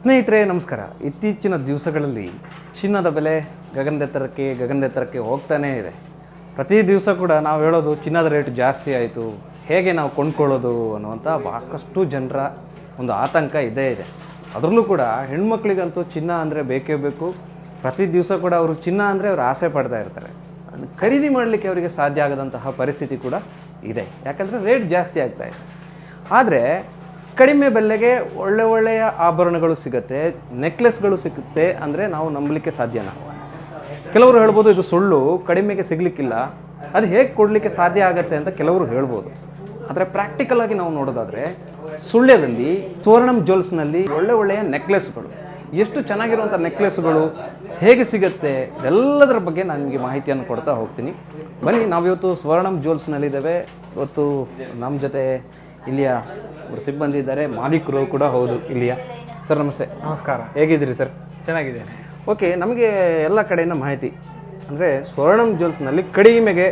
ಸ್ನೇಹಿತರೆ, ನಮಸ್ಕಾರ. ಇತ್ತೀಚಿನ ದಿವಸಗಳಲ್ಲಿ ಚಿನ್ನದ ಬೆಲೆ ಗಗನದೆತ್ತರಕ್ಕೆ ಗಗನದೆತ್ತರಕ್ಕೆ ಹೋಗ್ತಾನೇ ಇದೆ. ಪ್ರತಿ ದಿವಸ ಕೂಡ ನಾವು ಹೇಳೋದು, ಚಿನ್ನದ ರೇಟ್ ಜಾಸ್ತಿ ಆಯಿತು, ಹೇಗೆ ನಾವು ಕೊಂಡ್ಕೊಳ್ಳೋದು ಅನ್ನುವಂಥ ಸಾಕಷ್ಟು ಜನರ ಒಂದು ಆತಂಕ ಇದ್ದೇ ಇದೆ. ಅದರಲ್ಲೂ ಕೂಡ ಹೆಣ್ಮಕ್ಳಿಗಂತೂ ಚಿನ್ನ ಅಂದರೆ ಬೇಕೇ ಬೇಕು. ಪ್ರತಿ ದಿವಸ ಕೂಡ ಅವರು ಚಿನ್ನ ಅಂದರೆ ಅವರು ಆಸೆ ಪಡ್ತಾ ಇರ್ತಾರೆ. ಅದನ್ನು ಖರೀದಿ ಮಾಡಲಿಕ್ಕೆ ಅವರಿಗೆ ಸಾಧ್ಯ ಆಗದಂತಹ ಪರಿಸ್ಥಿತಿ ಕೂಡ ಇದೆ. ಯಾಕಂದರೆ ರೇಟ್ ಜಾಸ್ತಿ ಆಗ್ತಾ ಇದೆ. ಆದರೆ ಕಡಿಮೆ ಬೆಲೆಗೆ ಒಳ್ಳೆ ಒಳ್ಳೆಯ ಆಭರಣಗಳು ಸಿಗುತ್ತೆ, ನೆಕ್ಲೆಸ್ಗಳು ಸಿಗುತ್ತೆ ಅಂದರೆ ನಾವು ನಂಬಲಿಕ್ಕೆ ಸಾಧ್ಯನ? ಕೆಲವರು ಹೇಳ್ಬೋದು ಇದು ಸುಳ್ಳು, ಕಡಿಮೆಗೆ ಸಿಗಲಿಕ್ಕಿಲ್ಲ. ಅದು ಹೇಗೆ ಕೊಡಲಿಕ್ಕೆ ಸಾಧ್ಯ ಆಗುತ್ತೆ ಅಂತ ಕೆಲವರು ಹೇಳ್ಬೋದು. ಆದರೆ ಪ್ರಾಕ್ಟಿಕಲ್ ಆಗಿ ನಾವು ನೋಡೋದಾದರೆ, ಸುಳ್ಯದಲ್ಲಿ ಸುವರ್ಣಂ ಜ್ಯುವೆಲ್ಸ್ನಲ್ಲಿ ಒಳ್ಳೆ ಒಳ್ಳೆಯ ನೆಕ್ಲೆಸ್ಗಳು. ಎಷ್ಟು ಚೆನ್ನಾಗಿರುವಂಥ ನೆಕ್ಲೆಸ್ಗಳು, ಹೇಗೆ ಸಿಗುತ್ತೆ ಎಲ್ಲದರ ಬಗ್ಗೆ ನಾನು ನಿಮಗೆ ಮಾಹಿತಿಯನ್ನು ಕೊಡ್ತಾ ಹೋಗ್ತೀನಿ. ಬನ್ನಿ, ನಾವಿವತ್ತು ಸುವರ್ಣಂ ಜ್ಯುವೆಲ್ಸ್ನಲ್ಲಿದ್ದೇವೆ ಇವತ್ತು ನಮ್ಮ ಜೊತೆ ಇಲ್ಲಿಯ ಒಬ್ಬರು ಸಿಬ್ಬಂದಿ ಇದ್ದಾರೆ ಮಾಲೀಕರು ಕೂಡ ಹೌದು ಇಲ್ಲಿಯ. ಸರ್ ನಮಸ್ತೆ. ನಮಸ್ಕಾರ. ಹೇಗಿದ್ದೀರಿ ಸರ್? ಚೆನ್ನಾಗಿದೆ ಓಕೆ ನಮಗೆ ಎಲ್ಲ ಕಡೆಯಿಂದ ಮಾಹಿತಿ ಅಂದರೆ ಸ್ವರ್ಣಂ ಜ್ಯುವೆಲ್ಸ್ನಲ್ಲಿ ಕಡಿಮೆಗೆ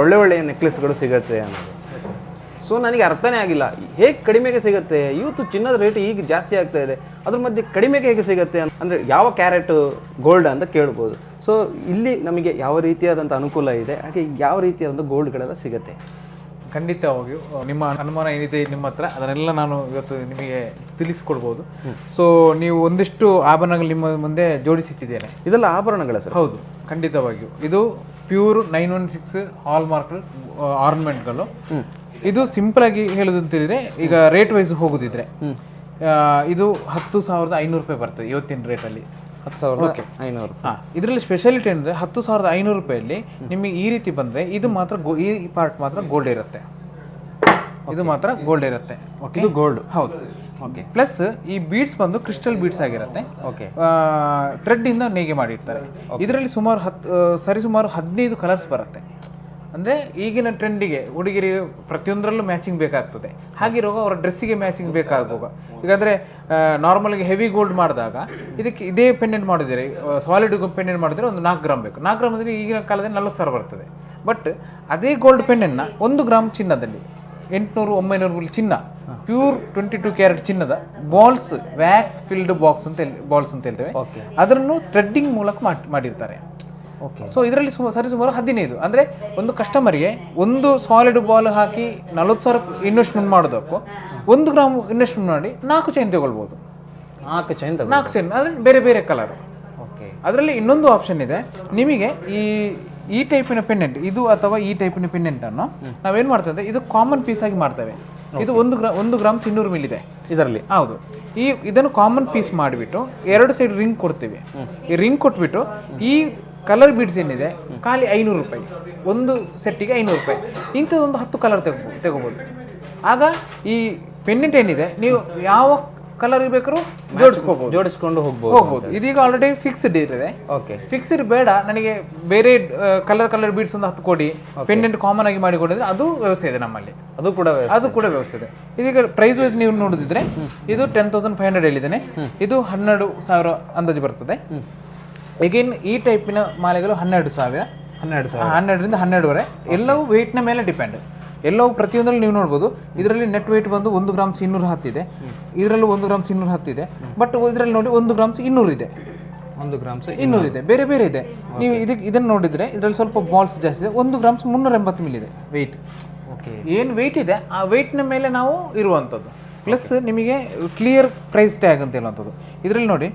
ಒಳ್ಳೆ ಒಳ್ಳೆಯ ನೆಕ್ಲೆಸ್ಗಳು ಸಿಗುತ್ತೆ ಅನ್ನೋದು. ಸೊ ನನಗೆ ಅರ್ಥನೇ ಆಗಿಲ್ಲ. ಹೇಗೆ ಕಡಿಮೆಗೆ ಸಿಗುತ್ತೆ? ಇವತ್ತು ಚಿನ್ನದ ರೇಟ್ ಈಗ ಜಾಸ್ತಿ ಆಗ್ತಾ ಇದೆ. ಅದ್ರ ಮಧ್ಯೆ ಕಡಿಮೆಗೆ ಹೇಗೆ ಸಿಗುತ್ತೆ ಅಂದರೆ ಯಾವ ಕ್ಯಾರೆಟ್ ಗೋಲ್ಡ್ ಅಂತ ಕೇಳ್ಬೋದು. ಸೊ ಇಲ್ಲಿ ನಮಗೆ ಯಾವ ರೀತಿಯಾದಂಥ ಅನುಕೂಲ ಇದೆ? ಹಾಗೆ ಯಾವ ರೀತಿಯಾದಂಥ ಗೋಲ್ಡ್ಗಳೆಲ್ಲ ಸಿಗುತ್ತೆ? ಖಂಡಿತವಾಗಿಯೂ ನಿಮ್ಮ ಅನುಮಾನ ಏನಿದೆ ನಿಮ್ಮ ಹತ್ರ ಅದನ್ನೆಲ್ಲ ನಾನು ಇವತ್ತು ನಿಮಗೆ ತಿಳಿಸ್ಕೊಡ್ಬೋದು. ಸೊ ನೀವು ಒಂದಿಷ್ಟು ಆಭರಣಗಳು ನಿಮ್ಮ ಮುಂದೆ ಜೋಡಿಸಿಟ್ಟಿದ್ದೇನೆ. ಇದೆಲ್ಲ ಆಭರಣಗಳ ಸರ್? ಹೌದು ಖಂಡಿತವಾಗಿಯೂ. ಇದು pure nine one six hall mark ಆರ್ನಮೆಂಟ್ಗಳು ಇದು ಸಿಂಪಲ್ ಆಗಿ ಹೇಳೋದು ಅಂತೇಳಿದ್ರೆ ಈಗ ರೇಟ್ ವೈಸ್ ಹೋಗುದಿದ್ರೆ ಆ, ಇದು ಹತ್ತು ಸಾವಿರದ ಐನೂರು ರೂಪಾಯಿ ಬರ್ತದೆ ಇವತ್ತಿನ ರೇಟಲ್ಲಿ ಹತ್ತು ಸಾವಿರದ ಐನೂರು. ಹಾ ಇದರಲ್ಲಿ ಸ್ಪೆಷಾಲಿಟಿ ಅಂದರೆ ಹತ್ತು ಸಾವಿರದ ಐನೂರು ರೂಪಾಯಲ್ಲಿ ನಿಮಗೆ ಈ ರೀತಿ ಬಂದ್ರೆ ಇದು ಮಾತ್ರ ಗೋ- ಈ ಪಾರ್ಟ್ ಮಾತ್ರ ಗೋಲ್ಡ್ ಇರುತ್ತೆ. ಇದು ಮಾತ್ರ ಗೋಲ್ಡ್ ಇರುತ್ತೆ. ಓಕೆ ಇದು ಗೋಲ್ಡ್ ಹೌದು. ಓಕೆ ಪ್ಲಸ್ ಈ ಬೀಡ್ಸ್ ಬಂದು ಕ್ರಿಸ್ಟಲ್ ಬೀಡ್ಸ್ ಆಗಿರುತ್ತೆ. ಓಕೆ ಥ್ರೆಡ್ ಇಂದ ನೇಗೆ ಮಾಡಿರ್ತಾರೆ. ಇದರಲ್ಲಿ ಸುಮಾರು ಹತ್ತು ಸರಿಸುಮಾರು ಹದಿನೈದು ಕಲರ್ಸ್ ಬರುತ್ತೆ. ಅಂದ್ರೆ ಈಗಿನ ಟ್ರೆಂಡಿಗೆ ಹುಡುಗಿರಿಗೆ ಪ್ರತಿಯೊಂದರಲ್ಲೂ ಮ್ಯಾಚಿಂಗ್ ಬೇಕಾಗ್ತದೆ. ಹಾಗಿರುವಾಗ ಅವರ ಡ್ರೆಸ್ಸಿಗೆ ಮ್ಯಾಚಿಂಗ್ ಬೇಕಾಗುವಾಗ. ಈಗಂದರೆ ನಾರ್ಮಲ್ಗೆ ಹೆವಿ ಗೋಲ್ಡ್ ಮಾಡಿದಾಗ ಇದಕ್ಕೆ ಇದೇ ಪೆಂಡೆಂಟ್ ಮಾಡಿದರೆ ಸಾಲಿಡ್ ಪೆಂಡೆಂಟ್ ಮಾಡಿದರೆ ಒಂದು ನಾಲ್ಕು ಗ್ರಾಮ್ ಬೇಕು. ನಾಲ್ಕು ಗ್ರಾಮ್ ಅಂದರೆ ಈಗಿನ ಕಾಲದಲ್ಲಿ ನಲ್ವತ್ತು ಸಾವಿರ ಬರ್ತದೆ. ಬಟ್ ಅದೇ ಗೋಲ್ಡ್ ಪೆಂಡೆಂಟ್ನ ಒಂದು ಗ್ರಾಮ್ ಚಿನ್ನದಲ್ಲಿ ಎಂಟುನೂರು ಒಂಬೈನೂರು ಚಿನ್ನ ಪ್ಯೂರ್ ಟ್ವೆಂಟಿ ಟು ಕ್ಯಾರೆಟ್ ಚಿನ್ನದ ಬಾಲ್ಸ್ ವ್ಯಾಕ್ಸ್ ಫಿಲ್ಡ್ ಬಾಕ್ಸ್ ಅಂತ ಬಾಲ್ಸ್ ಅಂತ ಹೇಳ್ತೇವೆ. ಅದನ್ನು ಥ್ರೆಡ್ಡಿಂಗ್ ಮೂಲಕ ಮಾಡ್- ಮಾಡಿರ್ತಾರೆ. ಸೊ ಇದರಲ್ಲಿ ಸುಮ ಸರಿಸುಮಾರು ಹದಿನೈದು. ಅಂದರೆ ಒಂದು ಕಸ್ಟಮರ್ಗೆ ಒಂದು ಸಾಲಿಡ್ ಬಾಲ್ ಹಾಕಿ ನಲವತ್ತು ಸಾವಿರ ಇನ್ವೆಸ್ಟ್ಮೆಂಟ್ ಮಾಡೋದಕ್ಕೂ ಒಂದು ಗ್ರಾಮ್ ಇನ್ವೆಸ್ಟ್ಮೆಂಟ್ ಮಾಡಿ ನಾಲ್ಕು ಚೈನ್ ತಗೊಳ್ಬೋದು. ನಾಲ್ಕು ಚೈನ್ ನಾಲ್ಕು ಚೈನ್ ಅಂದರೆ ಬೇರೆ ಬೇರೆ ಕಲರ್ ಓಕೆ ಅದರಲ್ಲಿ ಇನ್ನೊಂದು ಆಪ್ಷನ್ ಇದೆ. ನಿಮಗೆ ಈ ಈ ಟೈಪಿನ ಪೆಂಡೆಂಟ್ ಇದು ಅಥವಾ ಈ ಟೈಪಿನ ಪೆಂಡೆಂಟ್ ಅನ್ನು ನಾವೇನು ಮಾಡ್ತೇವೆ ಅಂದ್ರೆ ಇದು ಕಾಮನ್ ಪೀಸ್ ಆಗಿ ಮಾಡ್ತೇವೆ. ಇದು ಒಂದು ಗ್ರಾ ಒಂದು ಗ್ರಾಮ್ ಚಿನ್ನೂರು ಮಿಲ್ ಇದೆ ಇದರಲ್ಲಿ. ಹೌದು. ಈ ಇದನ್ನು ಕಾಮನ್ ಪೀಸ್ ಮಾಡಿಬಿಟ್ಟು ಎರಡು ಸೈಡ್ ರಿಂಗ್ ಕೊಡ್ತೀವಿ. ಈ ರಿಂಗ್ ಕೊಟ್ಬಿಟ್ಟು ಈ ಕಲರ್ ಬೀಡ್ಸ್ ಏನಿದೆ ಖಾಲಿ ಐನೂರು ರೂಪಾಯಿ. ಒಂದು ಸೆಟ್ಟಿಗೆ ಐನೂರು ರೂಪಾಯಿ. ಇಂಥದ್ದೊಂದು ಹತ್ತು ಕಲರ್ ತೆಗೋ ತಗೋಬೋದು ಆಗ ಈ ಪೆಂಡೆಂಟ್ ಏನಿದೆ ನೀವು ಯಾವ ಕಲರ್ ಬೇಕಾದ್ರೂ ಜೋಡಿಸ್ಕೋಬಹುದು ಜೋಡಿಸ್ಕೊಂಡು ಹೋಗ್ಬೋದು ಹೋಗ್ಬೋದು. ಇದೀಗ ಆಲ್ರೆಡಿ ಫಿಕ್ಸ್ಡ್ ಇರ್ತದೆ ಓಕೆ ಫಿಕ್ಸ್ಡ್ ಬೇಡ ನನಗೆ ಬೇರೆ ಕಲರ್ ಕಲರ್ ಬೀಡ್ಸ್ ಒಂದು ಹತ್ತು ಕೊಡಿ. ಪೆಂಡೆಂಟ್ ಕಾಮನ್ ಆಗಿ ಮಾಡಿ ಕೊಡಿದ್ರೆ ಅದು ವ್ಯವಸ್ಥೆ ಇದೆ ನಮ್ಮಲ್ಲಿ. ಅದು ಕೂಡ ಅದು ಕೂಡ ವ್ಯವಸ್ಥೆ ಇದೆ. ಇದೀಗ ಪ್ರೈಸ್ ವೈಸ್ ನೀವು ನೋಡಿದ್ರೆ ಇದು ಟೆನ್ ತೌಸಂಡ್ ಫೈವ್ ಹಂಡ್ರೆಡ್ ಹೇಳಿದ್ದೇನೆ. ಇದು ಹನ್ನೆರಡು ಸಾವಿರ ಅಂದಾಜು ಬರ್ತದೆ. ಎಗೇನ್ ಈ ಟೈಪಿನ ಮಾಲೆಗಳು ಹನ್ನೆರಡು ಸಾವಿರ. ಹನ್ನೆರಡು ಸಾವಿರ ಹನ್ನೆರಡರಿಂದ ಹನ್ನೆರಡುವರೆ. ಎಲ್ಲವೂ ವೆಯ್ಟ್ನ ಮೇಲೆ ಡಿಪೆಂಡ್ ಎಲ್ಲವೂ ಪ್ರತಿಯೊಂದರಲ್ಲಿ ನೀವು ನೋಡ್ಬೋದು. ಇದರಲ್ಲಿ ನೆಟ್ ವೆಯ್ಟ್ ಬಂದು ಒಂದು ಗ್ರಾಮ್ಸ್ ಇನ್ನೂರು ಹತ್ತಿದೆ ಇದರಲ್ಲೂ ಒಂದು ಗ್ರಾಮ್ಸ್ ಇನ್ನೂರು ಹತ್ತಿದೆ ಬಟ್ ಇದರಲ್ಲಿ ನೋಡಿ ಒಂದು ಗ್ರಾಮ್ಸ್ ಇನ್ನೂರು ಇದೆ. ಒಂದು ಗ್ರಾಮ್ಸ್ ಇನ್ನೂರು. ಇದೆ. ಬೇರೆ ಬೇರೆ ಇದೆ. ನೀವು ಇದಕ್ಕೆ ಇದನ್ನು ನೋಡಿದರೆ ಇದರಲ್ಲಿ ಸ್ವಲ್ಪ ಬಾಲ್ಸ್ ಜಾಸ್ತಿ ಇದೆ. ಒಂದು ಗ್ರಾಮ್ಸ್ ಮುನ್ನೂರ ಎಂಬತ್ತು ಮಿಲ್ ಇದೆ. ವೆಯ್ಟ್ ಓಕೆ ಏನು ವೆಯ್ಟ್ ಇದೆ ಆ ವೆಯ್ಟ್ನ ಮೇಲೆ ನಾವು ಇರುವಂಥದ್ದು. ಪ್ಲಸ್ ನಿಮಗೆ ಕ್ಲಿಯರ್ ಪ್ರೈಸ್ ಟ್ಯಾಗ್ ಅಂತ ಹೇಳುವಂಥದ್ದು. ಇದರಲ್ಲಿ ನೋಡಿ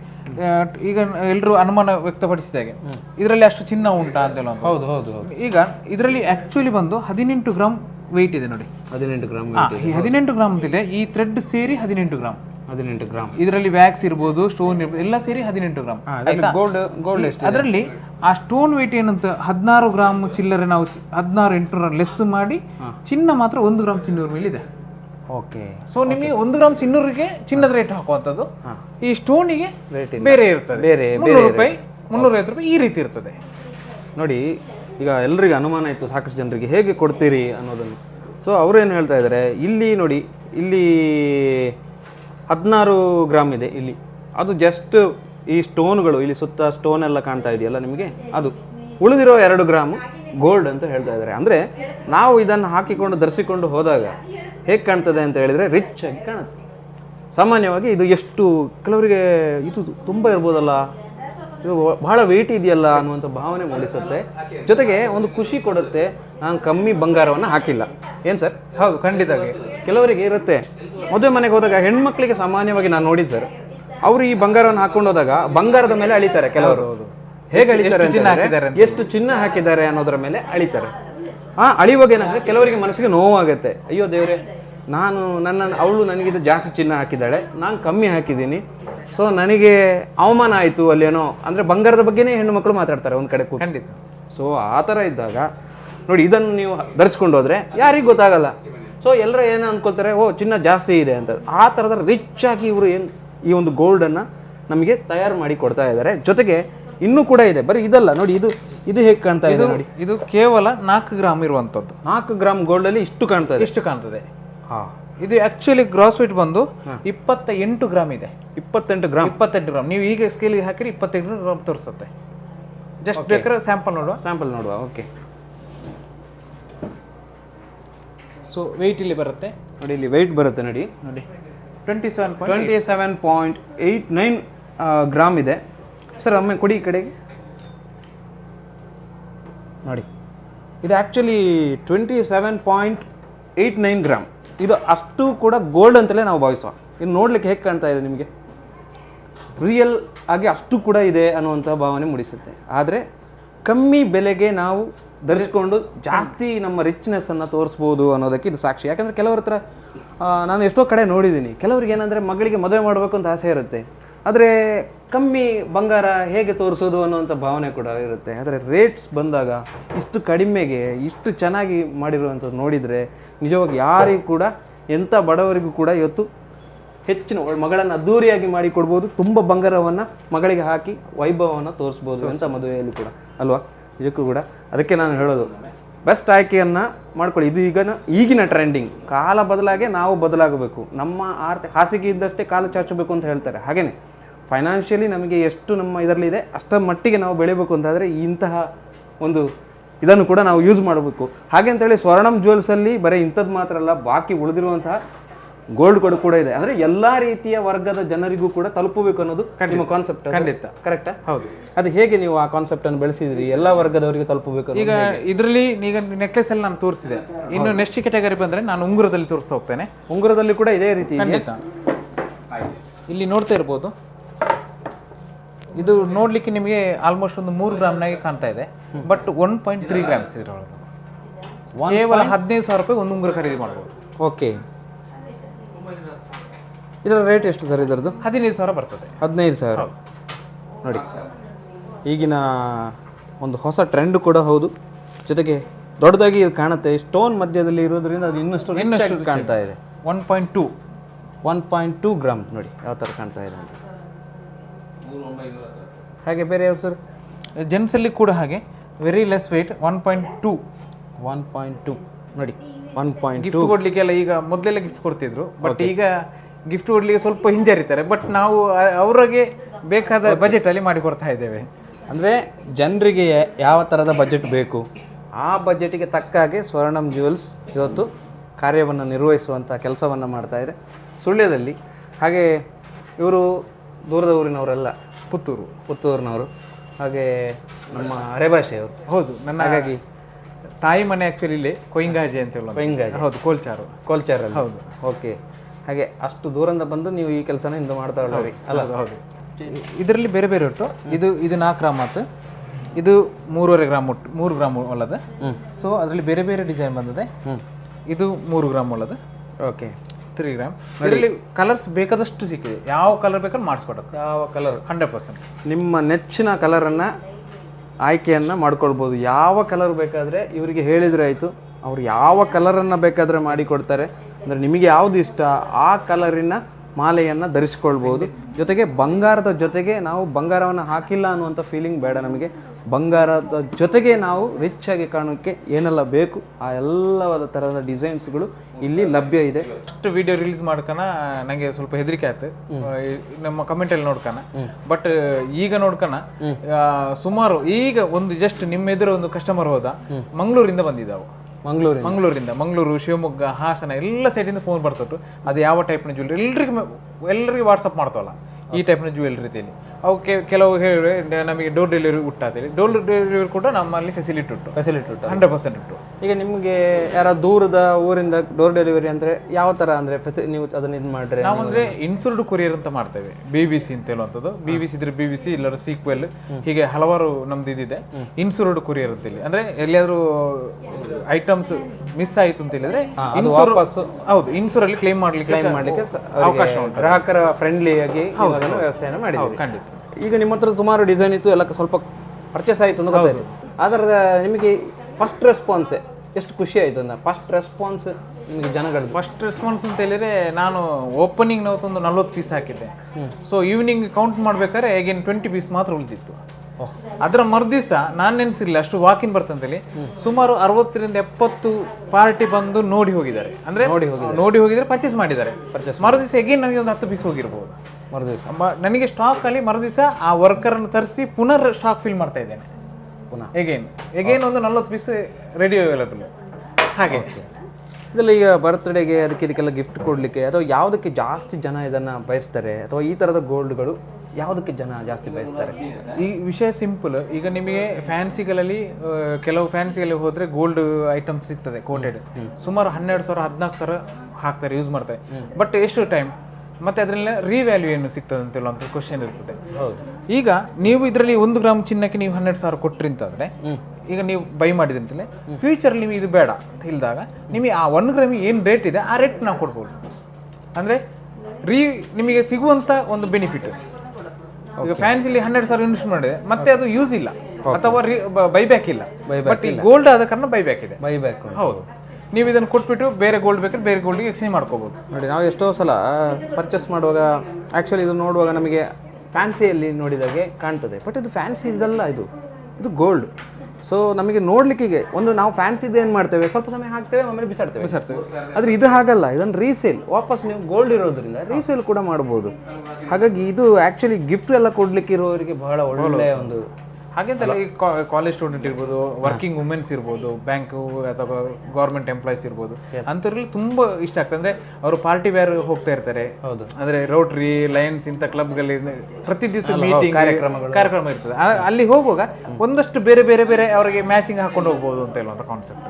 ಈಗ ಎಲ್ಲರೂ ಅನುಮಾನ ವ್ಯಕ್ತಪಡಿಸಿದಾಗೆ ಇದರಲ್ಲಿ ಅಷ್ಟು ಚಿನ್ನ ಉಂಟಾ ಅಂತ ಹೇಳುವಂತ ಹೌದು ಹೌದು ಹೌದು. ಈಗ ಇದರಲ್ಲಿ ಆಕ್ಚುಲಿ ಬಂದು ಹದಿನೆಂಟು ಗ್ರಾಮ್ ವೆಯ್ಟ್ ಇದೆ ನೋಡಿ. ಹದಿನೆಂಟು ಗ್ರಾಮ್ ಈ ಹದಿನೆಂಟು ಗ್ರಾಮ್ ಇದೆ ಈ ಥ್ರೆಡ್ ಸೇರಿ ಹದಿನೆಂಟು ಗ್ರಾಮ್ ಹದಿನೆಂಟು ಗ್ರಾಮ್ ಇದರಲ್ಲಿ ವ್ಯಾಕ್ಸ್ ಇರ್ಬೋದು ಸ್ಟೋನ್ ಇರ್ಬೋದು ಎಲ್ಲ ಸೇರಿ ಹದಿನೆಂಟು ಗ್ರಾಮ್ ಗೋಲ್ಡ್ ಗೋಲ್ಡ್ ಎಷ್ಟು ಅದರಲ್ಲಿ ಆ ಸ್ಟೋನ್ ವೆಯ್ಟ್ ಏನಂತ ಹದಿನಾರು ಗ್ರಾಮ್ ಚಿಲ್ಲರೆ ನಾವು ಹದಿನಾರು ಎಂಟುನೂರ ಲೆಸ್ ಮಾಡಿ ಚಿನ್ನ ಮಾತ್ರ ಒಂದು ಗ್ರಾಮ್ ಚಿನ್ನ ಮೇಲೆ ಇದೆ ಓಕೆ ಸೊ ನಿಮಗೆ ಒಂದು ಗ್ರಾಮ್ ಸಿನ್ನೂರಿಗೆ ಚಿನ್ನದ ರೇಟ್ ಹಾಕುವಂಥದ್ದು. ಈ ಸ್ಟೋನಿಗೆ ರೇಟ್ ಬೇರೆ ಇರ್ತದೆ. ಬೇರೆ, ಬೇರೆ ರೂಪಾಯಿ ಮುನ್ನೂರೈವತ್ತು ರೂಪಾಯಿ ಈ ರೀತಿ ಇರ್ತದೆ. ನೋಡಿ ಈಗ ಎಲ್ರಿಗೂ ಅನುಮಾನ ಇತ್ತು ಸಾಕಷ್ಟು ಜನರಿಗೆ ಹೇಗೆ ಕೊಡ್ತೀರಿ ಅನ್ನೋದನ್ನು. ಸೊ ಏನು ಹೇಳ್ತಾ ಇದ್ದಾರೆ ಇಲ್ಲಿ ನೋಡಿ ಇಲ್ಲಿ ಹದಿನಾರು ಗ್ರಾಮ್ ಇದೆ ಇಲ್ಲಿ. ಅದು ಜಸ್ಟ್ ಈ ಸ್ಟೋನ್ಗಳು ಇಲ್ಲಿ ಸುತ್ತ ಸ್ಟೋನ್ ಎಲ್ಲ ಕಾಣ್ತಾ ಇದೆಯಲ್ಲ ನಿಮಗೆ? ಅದು. ಉಳಿದಿರೋ ಎರಡು ಗ್ರಾಮು ಗೋಲ್ಡ್ ಅಂತ ಹೇಳ್ತಾ ಇದ್ದಾರೆ. ಅಂದರೆ ನಾವು ಇದನ್ನು ಹಾಕಿಕೊಂಡು ಧರಿಸಿಕೊಂಡು ಹೋದಾಗ ಹೇಗೆ ಕಾಣ್ತದೆ ಅಂತ ಹೇಳಿದರೆ ರಿಚ್ ಆಗಿ ಕಾಣುತ್ತೆ. ಸಾಮಾನ್ಯವಾಗಿ ಇದು ಎಷ್ಟು ಕೆಲವರಿಗೆ ಇದು ತುಂಬ ಇರ್ಬೋದಲ್ಲ? ಇದು ಬಹಳ ವೆಯ್ಟ್ ಇದೆಯಲ್ಲ ಅನ್ನುವಂಥ ಭಾವನೆ ಮೂಡಿಸುತ್ತೆ. ಜೊತೆಗೆ ಒಂದು ಖುಷಿ ಕೊಡುತ್ತೆ. ನಾನು ಕಮ್ಮಿ ಬಂಗಾರವನ್ನು ಹಾಕಿಲ್ಲ. ಏನು ಸರ್? ಹೌದು ಖಂಡಿತವಾಗಿ ಕೆಲವರಿಗೆ ಇರುತ್ತೆ. ಮದುವೆ ಮನೆಗೆ ಹೋದಾಗ ಹೆಣ್ಮಕ್ಳಿಗೆ ಸಾಮಾನ್ಯವಾಗಿ ನಾನು ನೋಡಿದ್ದು ಸರ್ ಅವರು ಈ ಬಂಗಾರವನ್ನು ಹಾಕೊಂಡು ಹೋದಾಗ ಬಂಗಾರದ ಮೇಲೆ ಅಳಿತಾರೆ ಕೆಲವರು. ಹೇಗೆ ಅಳಿತಾರೆ ಎಷ್ಟು ಚಿನ್ನ ಹಾಕಿದ್ದಾರೆ ಎಷ್ಟು ಚಿನ್ನ ಹಾಕಿದ್ದಾರೆ ಅನ್ನೋದರ ಮೇಲೆ ಅಳಿತಾರೆ. ಆ ಅಳಿವಾಗ ಏನಾಗುತ್ತೆ ಕೆಲವರಿಗೆ ಮನಸ್ಸಿಗೆ ನೋವಾಗುತ್ತೆ. ಅಯ್ಯೋ ದೇವರೇ ನಾನು ನನ್ನ ಅವಳು ನನಗಿದು ಜಾಸ್ತಿ ಚಿನ್ನ ಹಾಕಿದ್ದಾಳೆ ನಾನು ಕಮ್ಮಿ ಹಾಕಿದ್ದೀನಿ. ಸೊ ನನಗೆ ಅವಮಾನ ಆಯಿತು ಅಲ್ಲೇನೋ ಅಂದರೆ ಬಂಗಾರದ ಬಗ್ಗೆನೇ ಹೆಣ್ಣು ಮಕ್ಕಳು ಮಾತಾಡ್ತಾರೆ ಒಂದು ಕಡೆ ಖಂಡಿತ. ಸೊ ಆ ಥರ ಇದ್ದಾಗ ನೋಡಿ ಇದನ್ನು ನೀವು ಧರಿಸ್ಕೊಂಡು ಹೋದರೆ ಯಾರಿಗೂ ಗೊತ್ತಾಗಲ್ಲ. ಸೊ ಎಲ್ಲರೂ ಏನು ಅನ್ಕೊಳ್ತಾರೆ ಓ ಚಿನ್ನ ಜಾಸ್ತಿ ಇದೆ ಅಂತ. ಆ ಥರದ ರಿಚ್ ಆಗಿ ಇವರು ಏನು ಈ ಒಂದು ಗೋಲ್ಡನ್ನು ನಮಗೆ ತಯಾರು ಮಾಡಿ ಕೊಡ್ತಾ ಇದ್ದಾರೆ. ಜೊತೆಗೆ ಇನ್ನೂ ಕೂಡ ಇದೆ. ಬರೀ ಇದಲ್ಲ ನೋಡಿ ಇದು ಇದು ಹೇಗೆ ಕಾಣ್ತಾ ಇದೆ ನೋಡಿ. ಇದು ಕೇವಲ ನಾಲ್ಕು ಗ್ರಾಮ್ ಇರುವಂಥದ್ದು ನಾಲ್ಕು ಗ್ರಾಮ್ ಗೋಲ್ಡಲ್ಲಿ ಇಷ್ಟು ಕಾಣ್ತಾ ಇದೆ. ಎಷ್ಟು ಕಾಣ್ತದೆ. ಹಾಂ. ಇದು ಆಕ್ಚುಲಿ ಗ್ರಾಸ್ ವೇಟ್ ಬಂದು ಇಪ್ಪತ್ತ ಎಂಟು ಗ್ರಾಮ್ ಇದೆ. ಇಪ್ಪತ್ತೆಂಟು ಗ್ರಾಮ್. ಇಪ್ಪತ್ತೆಂಟು ಗ್ರಾಮ್. ನೀವು ಈಗ ಸ್ಕೇಲಿಗೆ ಹಾಕಿರಿ ಇಪ್ಪತ್ತೆಂಟು ಗ್ರಾಮ್ ತೋರಿಸುತ್ತೆ. ಜಸ್ಟ್ ಬೇಕಾದ್ರೆ ಸ್ಯಾಂಪಲ್ ನೋಡುವ. ಸ್ಯಾಂಪಲ್ ನೋಡುವ ಓಕೆ ಸೊ ವೆಯ್ಟ್ ಇಲ್ಲಿ ಬರುತ್ತೆ. ನೋಡಿ ಇಲ್ಲಿ ವೆಯ್ಟ್ ಬರುತ್ತೆ ನೋಡಿ. ನೋಡಿ. Twenty seven twenty seven point eight nine gram ಇದೆ. ಸರ್, ಒಮ್ಮೆ ಕೊಡಿ ಈ ಕಡೆಗೆ. ನೋಡಿ, ಇದು actually twenty seven point eight nine gram ಇದು ಅಷ್ಟು ಕೂಡ ಗೋಲ್ಡ್ ಅಂತಲೇ ನಾವು ಭಾವಿಸುವ ಇದು ನೋಡ್ಲಿಕ್ಕೆ ಹೇಗೆ ಕಾಣ್ತಾ ಇದೆ ನಿಮಗೆ? ರಿಯಲ್ ಆಗಿ ಅಷ್ಟು ಕೂಡ ಇದೆ ಅನ್ನುವಂಥ ಭಾವನೆ ಮೂಡಿಸುತ್ತೆ. ಆದರೆ ಕಮ್ಮಿ ಬೆಲೆಗೆ ನಾವು ಧರಿಸ್ಕೊಂಡು ಜಾಸ್ತಿ ನಮ್ಮ ರಿಚ್ನೆಸ್ಸನ್ನು ತೋರಿಸ್ಬೋದು ಅನ್ನೋದಕ್ಕೆ ಇದು ಸಾಕ್ಷಿ. ಯಾಕಂದರೆ ಕೆಲವ್ರ ಹತ್ರ ನಾನು ಎಷ್ಟೋ ಕಡೆ ನೋಡಿದ್ದೀನಿ. ಕೆಲವ್ರಿಗೆ ಏನಂದರೆ ಮಗಳಿಗೆ ಮದುವೆ ಮಾಡಬೇಕು ಅಂತ ಆಸೆ ಇರುತ್ತೆ. ಆದರೆ ಕಮ್ಮಿ ಬಂಗಾರ ಹೇಗೆ ತೋರಿಸೋದು ಅನ್ನುವಂಥ ಭಾವನೆ ಕೂಡ ಇರುತ್ತೆ. ಆದರೆ ರೇಟ್ಸ್ ಬಂದಾಗ ಇಷ್ಟು ಕಡಿಮೆಗೆ ಇಷ್ಟು ಚೆನ್ನಾಗಿ ಮಾಡಿರುವಂಥದ್ದು ನೋಡಿದರೆ ನಿಜವಾಗಿ ಯಾರಿಗೂ ಕೂಡ ಎಂಥ ಬಡವರಿಗೂ ಕೂಡ ಇವತ್ತು ಹೆಚ್ಚಿನ ಮಗಳನ್ನು ಅದ್ದೂರಿಯಾಗಿ ಮಾಡಿ ಕೊಡ್ಬೋದು ತುಂಬ ಬಂಗಾರವನ್ನು ಮಗಳಿಗೆ ಹಾಕಿ ವೈಭವವನ್ನು ತೋರಿಸ್ಬೋದು ಅಂತ ಮದುವೆಯಲ್ಲಿ ಕೂಡ ಅಲ್ವಾ? ಇದಕ್ಕೂ ಕೂಡ. ಅದಕ್ಕೆ ನಾನು ಹೇಳೋದು ಬೆಸ್ಟ್ ಆಯ್ಕೆಯನ್ನು ಮಾಡ್ಕೊಳ್ಳಿ. ಇದು ಈಗ ಈಗಿನ ಟ್ರೆಂಡಿಂಗ್ ಕಾಲ ಬದಲಾಗೆ ನಾವು ಬದಲಾಗಬೇಕು. ನಮ್ಮ ಆರ್ಥಿಕ ಹಾಸಿಗೆ ಇದ್ದಷ್ಟೇ ಕಾಲು ಚಾಚಬೇಕು ಅಂತ ಹೇಳ್ತಾರೆ. ಹಾಗೇನೆ. ಫೈನಾನ್ಷಿಯಲಿ ನಮಗೆ ಎಷ್ಟು ನಮ್ಮ ಇದರಲ್ಲಿದೆ ಅಷ್ಟರ ಮಟ್ಟಿಗೆ ನಾವು ಬೆಳಿಬೇಕು ಅಂತಾದರೆ ಇಂತಹ ಒಂದು ಇದನ್ನು ಕೂಡ ನಾವು ಯೂಸ್ ಮಾಡಬೇಕು. ಹಾಗೆ ಅಂತೇಳಿ ಸ್ವರ್ಣಂ ಜ್ಯುವೆಲ್ಸಲ್ಲಿ ಬರೀ ಇಂಥದ್ದು ಮಾತ್ರ ಅಲ್ಲ ಬಾಕಿ ಉಳಿದಿರುವಂತಹ ಗೋಲ್ಡ್ ಕೂಡ ಕೂಡ ಇದೆ. ಅಂದರೆ ಎಲ್ಲ ರೀತಿಯ ವರ್ಗದ ಜನರಿಗೂ ಕೂಡ ತಲುಪಬೇಕು ಅನ್ನೋದು ನಿಮ್ಮ ಕಾನ್ಸೆಪ್ಟ್ ಖಂಡಿತ. ಕರೆಕ್ಟಾ ಹೌದು. ಅದು ಹೇಗೆ ನೀವು ಆ ಕಾನ್ಸೆಪ್ಟ್ ಅನ್ನು ಬೆಳೆಸಿದ್ರಿ? ಎಲ್ಲ ವರ್ಗದವರಿಗೆ ತಲುಪಬೇಕು? ಈಗ ಇದರಲ್ಲಿ ಈಗ ನೆಕ್ಲೆಸ್ ಅಲ್ಲಿ ನಾನು ತೋರಿಸಿದೆ. ಇನ್ನು ನೆಕ್ಸ್ಟ್ ಕೆಟಗರಿ ಬಂದ್ರೆ ನಾನು ಉಂಗುರದಲ್ಲಿ ತೋರಿಸ್ತಾ ಹೋಗ್ತೇನೆ. ಉಂಗುರದಲ್ಲಿ ಕೂಡ ಇದೇ ರೀತಿ? ಖಂಡಿತ. ಇಲ್ಲಿ ನೋಡ್ತಾ ಇರ್ಬೋದು. ಇದು ನೋಡ್ಲಿಕ್ಕೆ ನಿಮಗೆ ಆಲ್ಮೋಸ್ಟ್ ಒಂದು ಮೂರು ಗ್ರಾಮ್ನಾಗೆ ಕಾಣ್ತಾ ಇದೆ. But one point three grams ಇರೋದು ಕೇವಲ ಹದಿನೈದು ಸಾವಿರ ರೂಪಾಯಿ ಒಂದು ಉಂಗುರ ಖರೀದಿ ಮಾಡ್ಬೋದು. ಓಕೆ ಇದರ ರೇಟ್ ಎಷ್ಟು ಸರ್ ಇದರದ್ದು? ಹದಿನೈದು ಸಾವಿರ ಬರ್ತದೆ. ಹದಿನೈದು ಸಾವಿರ. ನೋಡಿ ಈಗಿನ ಒಂದು ಹೊಸ ಟ್ರೆಂಡ್ ಕೂಡ ಹೌದು. ಜೊತೆಗೆ ದೊಡ್ಡದಾಗಿ ಇದು ಕಾಣುತ್ತೆ. ಸ್ಟೋನ್ ಮಧ್ಯದಲ್ಲಿ ಇರೋದ್ರಿಂದ ಅದು ಇನ್ನಷ್ಟು ಇನ್ನಷ್ಟು ಕಾಣ್ತಾ ಇದೆ. One point two one point two gram ನೋಡಿ ಯಾವ ಥರ ಕಾಣ್ತಾ ಇದೆ ಅಂತ. ಹಾಗೆ ಬೇರೆ ಯಾವ ಸರ್ ಜೆಂಟ್ಸಲ್ಲಿ ಕೂಡ ಹಾಗೆ very less weight one point two one point two ನೋಡಿ ಒನ್ ಪಾಯಿಂಟ್ ಗಿಫ್ಟ್ ಕೊಡಲಿಕ್ಕೆಲ್ಲ ಈಗ ಮೊದಲೆಲ್ಲ ಗಿಫ್ಟ್ ಕೊಡ್ತಿದ್ರು. ಬಟ್ ಈಗ ಗಿಫ್ಟ್ ಕೊಡಲಿಕ್ಕೆ ಸ್ವಲ್ಪ ಹಿಂಜರಿತಾರೆ. ಬಟ್ ನಾವು ಅವ್ರಿಗೆ ಬೇಕಾದ ಬಜೆಟ್ ಅಲ್ಲಿ ಮಾಡಿ ಕೊಡ್ತಾ ಇದ್ದೇವೆ. ಅಂದರೆ ಜನರಿಗೆ ಯಾವ ಥರದ ಬಜೆಟ್ ಬೇಕು? ಆ ಬಜೆಟಿಗೆ ತಕ್ಕ ಹಾಗೆ ಸ್ವರ್ಣಂ ಜ್ಯುವೆಲ್ಸ್ ಇವತ್ತು ಕಾರ್ಯವನ್ನು ನಿರ್ವಹಿಸುವಂಥ ಕೆಲಸವನ್ನು ಮಾಡ್ತಾ ಇದೆ. ಸುಳ್ಯದಲ್ಲಿ. ಹಾಗೆ ಇವರು ದೂರದ ಊರಿನವರೆಲ್ಲ. ಪುತ್ತೂರು. ಪುತ್ತೂರಿನವರು. ಹಾಗೆ ನಮ್ಮ ಅರೆಭಾಷೆಯವರು. ಹೌದು ನನ್ನ ಹಾಗಾಗಿ ತಾಯಿ ಮನೆ ಆ್ಯಕ್ಚುಲಿ ಇಲ್ಲಿ ಕೊಯಿಂಗಾಜೆ ಅಂತ ಹೇಳೋದು ಕೊಯಿಂಗಾಜೆ. ಹೌದು ಕೋಲ್ಚಾರು. ಕೋಲ್ಚಾರಲ್ಲಿ. ಹೌದು. ಓಕೆ. ಹಾಗೆ ಅಷ್ಟು ದೂರದಿಂದ ಬಂದು ನೀವು ಈ ಕೆಲಸನ ಇಂದು ಮಾಡ್ತಾ ಇಲ್ಲ ಅಲ್ಲ? ಹೌದು ಇದರಲ್ಲಿ ಬೇರೆ ಬೇರೆ ಒಟ್ಟು ಇದು ಇದು ನಾಲ್ಕು ಗ್ರಾಮ್ ಆತು. ಇದು ಮೂರುವರೆ ಗ್ರಾಮ್ ಒಟ್ಟು ಮೂರು ಗ್ರಾಮ್ ಒಳ್ಳದ ಸೊ ಅದರಲ್ಲಿ ಬೇರೆ ಬೇರೆ ಡಿಸೈನ್ ಬಂದಿದೆ. ಇದು ಮೂರು ಗ್ರಾಮ್ ಒಳ್ಳದ ಓಕೆ. Three gram. ಇದರಲ್ಲಿ ಕಲರ್ಸ್ ಬೇಕಾದಷ್ಟು ಸಿಕ್ಕಿದೆ. ಯಾವ ಕಲರ್ ಬೇಕಾದ್ರೂ ಮಾಡಿಸ್ಕೊಡೋದು ಯಾವ ಕಲರ್ ಹಂಡ್ರೆಡ್ ಪರ್ಸೆಂಟ್ ನಿಮ್ಮ ನೆಚ್ಚಿನ ಕಲರನ್ನು ಆಯ್ಕೆಯನ್ನು ಮಾಡ್ಕೊಳ್ಬೋದು. ಯಾವ ಕಲರ್ ಬೇಕಾದರೆ ಇವರಿಗೆ ಹೇಳಿದರೆ ಆಯಿತು. ಅವ್ರು ಯಾವ ಕಲರನ್ನು ಬೇಕಾದರೆ ಮಾಡಿಕೊಡ್ತಾರೆ ಅಂದರೆ ನಿಮಗೆ ಯಾವುದು ಇಷ್ಟ ಆ ಕಲರಿನ ಮಾಲೆಯನ್ನು ಧರಿಸ್ಕೊಳ್ಬೋದು. ಜೊತೆಗೆ ಬಂಗಾರದ ಜೊತೆಗೆ ನಾವು ಬಂಗಾರವನ್ನು ಹಾಕಿಲ್ಲ ಅನ್ನುವಂಥ ಫೀಲಿಂಗ್ ಬೇಡ ನಮಗೆ. ಬಂಗಾರದ ಜೊತೆಗೆ ನಾವು ರಿಚ್ ಆಗಿ ಕಾಣೋಕ್ಕೆ ಏನೆಲ್ಲ ಬೇಕು ಆ ಎಲ್ಲವಾದ ಥರದ ಡಿಸೈನ್ಸ್ಗಳು ಇಲ್ಲಿ ಲಭ್ಯ ಇದೆ. ಫಸ್ಟ್ ವಿಡಿಯೋ ರಿಲೀಸ್ ಮಾಡ್ಕನ ನಂಗೆ ಸ್ವಲ್ಪ ಹೆದರಿಕೆ ಆಯ್ತು. ನಮ್ಮ ಕಮೆಂಟಲ್ಲಿ ನೋಡ್ಕನ ಬಟ್ ಈಗ ನೋಡ್ಕನ ಸುಮಾರು ಈಗ ಒಂದು ಜಸ್ಟ್ ನಿಮ್ಮ ಎದುರು ಒಂದು ಕಸ್ಟಮರ್ ಹೋದ ಮಂಗಳೂರಿಂದ ಬಂದಿದ್ದಾವೆ. ಮಂಗಳೂರು ಮಂಗಳೂರಿಂದ. ಮಂಗಳೂರು ಶಿವಮೊಗ್ಗ ಹಾಸನ ಎಲ್ಲ ಸೈಡಿಂದ ಫೋನ್ ಬರ್ತಿತ್ತು. ಅದು ಯಾವ ಟೈಪ್ನ ಜ್ಯುವೆಲ್ರಿ ಎಲ್ರಿಗೂ ಎಲ್ಲರಿಗೂ ವಾಟ್ಸಪ್ ಮಾಡ್ತಾವಲ್ಲ. ಈ ಟೈಪ್ನ ಜ್ಯುವೆಲ್ರಿ ರೀತಿಯಲ್ಲಿ ಅವು ಕೆ- ಕೆಲವು ಹೇಳಿದ್ರೆ ನಮಗೆ ಡೋರ್ ಡೆಲಿವರಿ ಉಟ್ಟಾತಿಲ್ಲ ಡೋರ್ ಡೆಲಿವರಿ ಕೂಡ ನಮ್ಮಲ್ಲಿ ಫೆಸಿಲಿಟಿ ಉಂಟು. ಫೆಸಿಲಿಟಿ ಉಂಟು. ಹಂಡ್ರೆಡ್ ಪರ್ಸೆಂಟ್ ಉಂಟು. ಈಗ ನಿಮಗೆ ಯಾರ ದೂರದ ಊರಿಂದ ಡೋರ್ ಡೆಲಿವರಿ ಅಂದರೆ ಯಾವ ಥರ ಅಂದರೆ ನೀವು ಅದನ್ನ ಇದು ಮಾಡ್ರೆ? ನಾವಂದ್ರೆ ಇನ್ಸೂರ್ಡ್ ಕೊರಿಯರ್ ಅಂತ ಮಾಡ್ತೇವೆ. ಬಿ ಬಿ ಸಿ ಅಂತ ಹೇಳುವಂಥದ್ದು. ಬಿ ಬಿ ಸಿ ಇದ್ರೆ ಬಿ ಬಿ ಸಿ ಇಲ್ಲರೂ ಸೀಕ್ವೆಲ್ ಹೀಗೆ ಹಲವಾರು ನಮ್ದು ಇದಿದೆ. ಇನ್ಸೂರ್ಡ್ ಕೊರಿಯರ್ ಅಂತ ಹೇಳಿ. ಅಂದ್ರೆ ಎಲ್ಲಿಯಾದ್ರೂ ಐಟಮ್ಸ್ ಮಿಸ್ ಆಯಿತು ಅಂತ ಹೇಳಿದ್ರೆ ಇನ್ಸೂರ್ ಹೌದು ಇನ್ಸೂರ್ ಅಲ್ಲಿ ಕ್ಲೈಮ್ ಮಾಡ್ಲಿಕ್ಕೆ ಮಾಡಲಿಕ್ಕೆ ಅವಕಾಶ ಉಂಟು. ಗ್ರಾಹಕರ ಫ್ರೆಂಡ್ಲಿ ಅದನ್ನು ವ್ಯವಸ್ಥೆಯನ್ನು ಮಾಡಿದ್ದೀವಿ. ಖಂಡಿತ. ಈಗ ನಿಮ್ಮ ಹತ್ರ ಸುಮಾರು ಡಿಸೈನ್ ಇತ್ತು ಎಲ್ಲ ಸ್ವಲ್ಪ ಪರ್ಚೇಸ್ ಆಯಿತು ಅಂತ ಗೊತ್ತಾಯ್ತು. ಅದರ ನಿಮಗೆ ಫಸ್ಟ್ ರೆಸ್ಪಾನ್ಸೇ ಎಷ್ಟು ಖುಷಿ ಆಯಿತು ಅಂತ ಫಸ್ಟ್ ರೆಸ್ಪಾನ್ಸ್ ನಿಮಗೆ ಜನಗಳು ಫಸ್ಟ್ ರೆಸ್ಪಾನ್ಸ್ ಅಂತ ಹೇಳಿದ್ರೆ ನಾನು ಓಪನಿಂಗ್ ಒಂದು ನಲ್ವತ್ತು ಪೀಸ್ ಹಾಕಿದ್ದೆ. ಸೊ ಈವ್ನಿಂಗ್ ಕೌಂಟ್ ಮಾಡ್ಬೇಕಾದ್ರೆ ಹೇಗೇನು ಟ್ವೆಂಟಿ ಪೀಸ್ ಮಾತ್ರ ಉಳಿದಿತ್ತು. ಅದರ ಮರುದಿವಸ ನಾನು ನೆನೆಸಿರ್ಲಿಲ್ಲ ಅಷ್ಟು ವಾಕಿನ್ ಬರ್ತಂತೇಳಿ ಸುಮಾರು ಅರವತ್ತರಿಂದ ಎಪ್ಪತ್ತು ಪಾರ್ಟಿ ಬಂದು ನೋಡಿ ಹೋಗಿದ್ದಾರೆ. ಅಂದ್ರೆ ನೋಡಿ ನೋಡಿ ಹೋಗಿದ್ರೆ ಪರ್ಚೇಸ್ ಮಾಡಿದ್ದಾರೆ. ಮರುದಿವಸ ಎಗೇನ್ ನಮಗೆ ಒಂದು ಹತ್ತು ಪೀಸ್ ಹೋಗಿರ್ಬೋದು. ಮರು ದಿವಸ ನನಗೆ ಸ್ಟಾಕ್ ಅಲ್ಲಿ ಮರುದಿವಸ ಆ ವರ್ಕರ್ ಅನ್ನು ತರಿಸಿ ಪುನರ್ ಸ್ಟಾಕ್ ಫಿಲ್ ಮಾಡ್ತಾ ಇದ್ದೇನೆ. ಪುನಃ. ಎಗೇನ್ ಎಗೇನ್ ಒಂದು ನಲ್ವತ್ತು ಪೀಸ್ ರೆಡಿ ಅವೈಲಬಲ್ ಹಾಗೆ. ಇದರಲ್ಲಿ ಈಗ ಬರ್ತ್ಡೇಗೆ ಅದಕ್ಕೆ ಇದಕ್ಕೆಲ್ಲ ಗಿಫ್ಟ್ ಕೊಡಲಿಕ್ಕೆ ಅಥವಾ ಯಾವುದಕ್ಕೆ ಜಾಸ್ತಿ ಜನ ಇದನ್ನು ಬಯಸ್ತಾರೆ ಅಥವಾ ಈ ಥರದ ಗೋಲ್ಡ್ಗಳು ಯಾವುದಕ್ಕೆ ಜನ ಜಾಸ್ತಿ ಬಯಸ್ತಾರೆ? ಈ ವಿಷಯ ಸಿಂಪಲ್ ಈಗ ನಿಮಗೆ ಫ್ಯಾನ್ಸಿಗಳಲ್ಲಿ ಕೆಲವು ಫ್ಯಾನ್ಸಿಗಳಲ್ಲಿ ಹೋದರೆ ಗೋಲ್ಡ್ ಐಟಮ್ಸ್ ಸಿಗ್ತದೆ ಕೋಟೆಡ್ ಸುಮಾರು ಹನ್ನೆರಡು ಸಾವಿರ ಹದಿನಾಲ್ಕು ಸಾವಿರ ಹಾಕ್ತಾರೆ ಯೂಸ್ ಮಾಡ್ತಾರೆ. ಬಟ್ ಎಷ್ಟು ಟೈಮ್ ಮತ್ತೆ ಅದರಲ್ಲಿ ರೀವ್ಯಾಲ್ಯೂ ಏನು ಸಿಗ್ತದೆ ಅಂತ ಕ್ವಶನ್ ಇರ್ತದೆ. ಈಗ ನೀವು ಇದರಲ್ಲಿ ಒಂದು ಗ್ರಾಮ್ ಚಿನ್ನಕ್ಕೆ ನೀವು ಹನ್ನೆರಡು ಸಾವಿರ ಕೊಟ್ರಿ ಅಂತಂದ್ರೆ ಈಗ ನೀವು ಬೈ ಮಾಡಿದ್ರಿ ಅಂತಲೇ ಫ್ಯೂಚರ್ ನೀವು ಇದು ಬೇಡ ಅಂತ ಹೇಳಿದಾಗ ನಿಮಗೆ ಆ ಒನ್ ಗ್ರಾಮಿಗೆ ಏನು ರೇಟ್ ಇದೆ ಆ ರೇಟ್ ನಾವು ಕೊಡ್ಬೋದು. ಅಂದ್ರೆ ರೀ ನಿಮಗೆ ಸಿಗುವಂತ ಒಂದು ಬೆನಿಫಿಟ್ ಈಗ ಫ್ಯಾನ್ಸಿಲಿ ಹನ್ನೆರಡು ಸಾವಿರ ಇನ್ವೆಸ್ಟ್ ಮಾಡಿದೆ ಮತ್ತೆ ಅದು ಯೂಸ್ ಇಲ್ಲ. ಅಥವಾ ಬೈ ಬ್ಯಾಕ್ ಇಲ್ಲ. ಬಟ್ ಗೋಲ್ಡ್ ಆದ ಕಾರಣ ಬೈಬ್ಯಾಕ್ ಇದೆ. ಬೈ ಬ್ಯಾಕ್ ಹೌದು. ನೀವು ಇದನ್ನು ಕೊಟ್ಬಿಟ್ಟು ಬೇರೆ ಗೋಲ್ಡ್ ಬೇಕಾದ್ರೆ ಬೇರೆ ಗೋಲ್ಡ್ಗೆ ಎಕ್ಸ್ಚೇಂಜ್ ಮಾಡ್ಕೋಬಹುದು ನೋಡಿ ನಾವು ಎಷ್ಟೋ ಸಲ ಪರ್ಚೇಸ್ ಮಾಡುವಾಗ ಆ್ಯಕ್ಚುಲಿ ಇದು ನೋಡುವಾಗ ನಮಗೆ ಫ್ಯಾನ್ಸಿಯಲ್ಲಿ ನೋಡಿದಾಗೆ ಕಾಣ್ತದೆ. ಬಟ್ ಇದು ಫ್ಯಾನ್ಸಿ ಇದಲ್ಲ ಇದು. ಇದು ಗೋಲ್ಡ್ ಸೊ ನಮಗೆ ನೋಡ್ಲಿಕ್ಕೆ ಒಂದು ನಾವು ಫ್ಯಾನ್ಸಿ ಏನು ಮಾಡ್ತೇವೆ? ಸ್ವಲ್ಪ ಸಮಯ ಹಾಕ್ತೇವೆ ಆಮೇಲೆ ಬಿಸಾಡ್ತೇವೆ. ಬಿಸಾಡ್ತೇವೆ. ಆದರೆ ಇದು ಹಾಗಲ್ಲ ಇದನ್ನು ರೀಸೇಲ್ ವಾಪಸ್ ನೀವು ಗೋಲ್ಡ್ ಇರೋದ್ರಿಂದ ರೀಸೇಲ್ ಕೂಡ ಮಾಡ್ಬೋದು. ಹಾಗಾಗಿ ಇದು ಆ್ಯಕ್ಚುಲಿ ಗಿಫ್ಟ್ ಎಲ್ಲ ಕೊಡ್ಲಿಕ್ಕೆ ಇರೋರಿಗೆ ಬಹಳ ಒಳ್ಳೆಯ ಒಂದು ಹಾಗೆಂತಲ್ಲ ಈ ಕಾಲೇಜ್ ಸ್ಟೂಡೆಂಟ್ ಇರ್ಬೋದು ವರ್ಕಿಂಗ್ ವುಮೆನ್ಸ್ ಇರ್ಬೋದು ಬ್ಯಾಂಕು ಅಥವಾ ಗೌರ್ಮೆಂಟ್ ಎಂಪ್ಲಾಯ್ಸ್ ಇರ್ಬೋದು. ಅಂಥವ್ರಲ್ಲಿ ತುಂಬಾ ಇಷ್ಟ ಆಗ್ತದೆ. ಅಂದ್ರೆ ಅವರು ಪಾರ್ಟಿ ವೇರ್ ಹೋಗ್ತಾ ಇರ್ತಾರೆ. ಹೌದು. ಅಂದ್ರೆ ರೋಟ್ರಿ ಲಯನ್ಸ್ ಇಂಥ ಕ್ಲಬ್ಗಳಲ್ಲಿ ಪ್ರತಿ ದಿವಸ ಮೀಟಿಂಗ್ ಕಾರ್ಯಕ್ರಮ ಇರ್ತದೆ. ಅಲ್ಲಿ ಹೋಗುವಾಗ ಒಂದಷ್ಟು ಬೇರೆ ಬೇರೆ ಬೇರೆ ಅವರಿಗೆ ಮ್ಯಾಚಿಂಗ್ ಹಾಕೊಂಡು ಹೋಗ್ಬೋದು ಅಂತ ಹೇಳುವಂಥ ಕಾನ್ಸೆಪ್ಟ್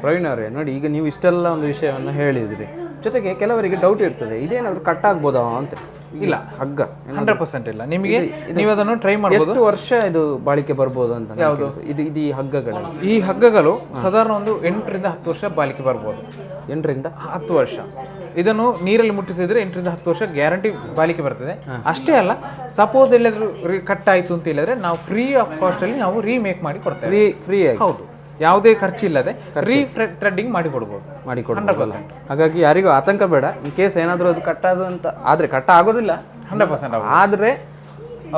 ಪ್ರವೀಣ್ ಅವರೇ ನೋಡಿ ಈಗ ನೀವು ಇಷ್ಟೆಲ್ಲ ಒಂದು ವಿಷಯವನ್ನು ಹೇಳಿದ್ರಿ. ಜೊತೆಗೆ ಕೆಲವರಿಗೆ ಡೌಟ್ ಇರ್ತದೆ. ಇದೇನಾದರೂ ಕಟ್ ಆಗ್ಬೋದಾ ಅಂತ. ಇಲ್ಲ. ಹಗ್ಗ. ಹಂಡ್ರೆಡ್ ಪರ್ಸೆಂಟ್ ಇಲ್ಲ. ನಿಮಗೆ ನೀವು ಅದನ್ನು ಟ್ರೈ ಮಾಡಬಹುದು ಎಷ್ಟು ವರ್ಷ ಇದು ಬಾಳಿಕೆ ಬರ್ಬೋದು ಅಂತ ಯಾವುದು? ಇದು ಇದು ಈ ಹಗ್ಗಗಳು. ಈ ಹಗ್ಗಗಳು ಸಾಧಾರಣ ಒಂದು ಎಂಟರಿಂದ ಹತ್ತು ವರ್ಷ ಬಾಳಿಕೆ ಬರ್ಬೋದು. ಎಂಟರಿಂದ? ಹತ್ತು ವರ್ಷ. ಇದನ್ನು ನೀರಲ್ಲಿ ಮುಟ್ಟಿಸಿದ್ರೆ ಎಂಟರಿಂದ ಹತ್ತು ವರ್ಷ ಗ್ಯಾರಂಟಿ ಬಾಳಿಕೆ ಬರ್ತದೆ. ಅಷ್ಟೇ ಅಲ್ಲ ಸಪೋಸ್ ಎಲ್ಲಾದ್ರೂ ಕಟ್ ಆಯ್ತು ಅಂತ ಹೇಳಿದ್ರೆ ನಾವು ಫ್ರೀ ಆಫ್ ಕಾಸ್ಟ್ ಅಲ್ಲಿ ನಾವು ರೀಮೇಕ್ ಮಾಡಿ ಕೊಡ್ತೇವೆ. ಫ್ರೀ ಫ್ರೀ ಹೌದು. ಯಾವುದೇ ಖರ್ಚಿಲ್ಲದೆ ರೀ ಥ್ರೆಡ್ಡಿಂಗ್ ಮಾಡಿ ಕೊಡ್ಬೋದು ಮಾಡಿಕೊಡ್ಬೋದಲ್ಲ ಹಾಗಾಗಿ ಯಾರಿಗೂ ಆತಂಕ ಬೇಡ. ಇನ್ ಕೇಸ್ ಏನಾದರೂ ಅದು ಕಟ್ಟಾದು ಅಂತ ಆದರೆ ಕಟ್ಟ ಆಗೋದಿಲ್ಲ ಹಂಡ್ರೆಡ್ ಪರ್ಸೆಂಟ್ ಆದರೆ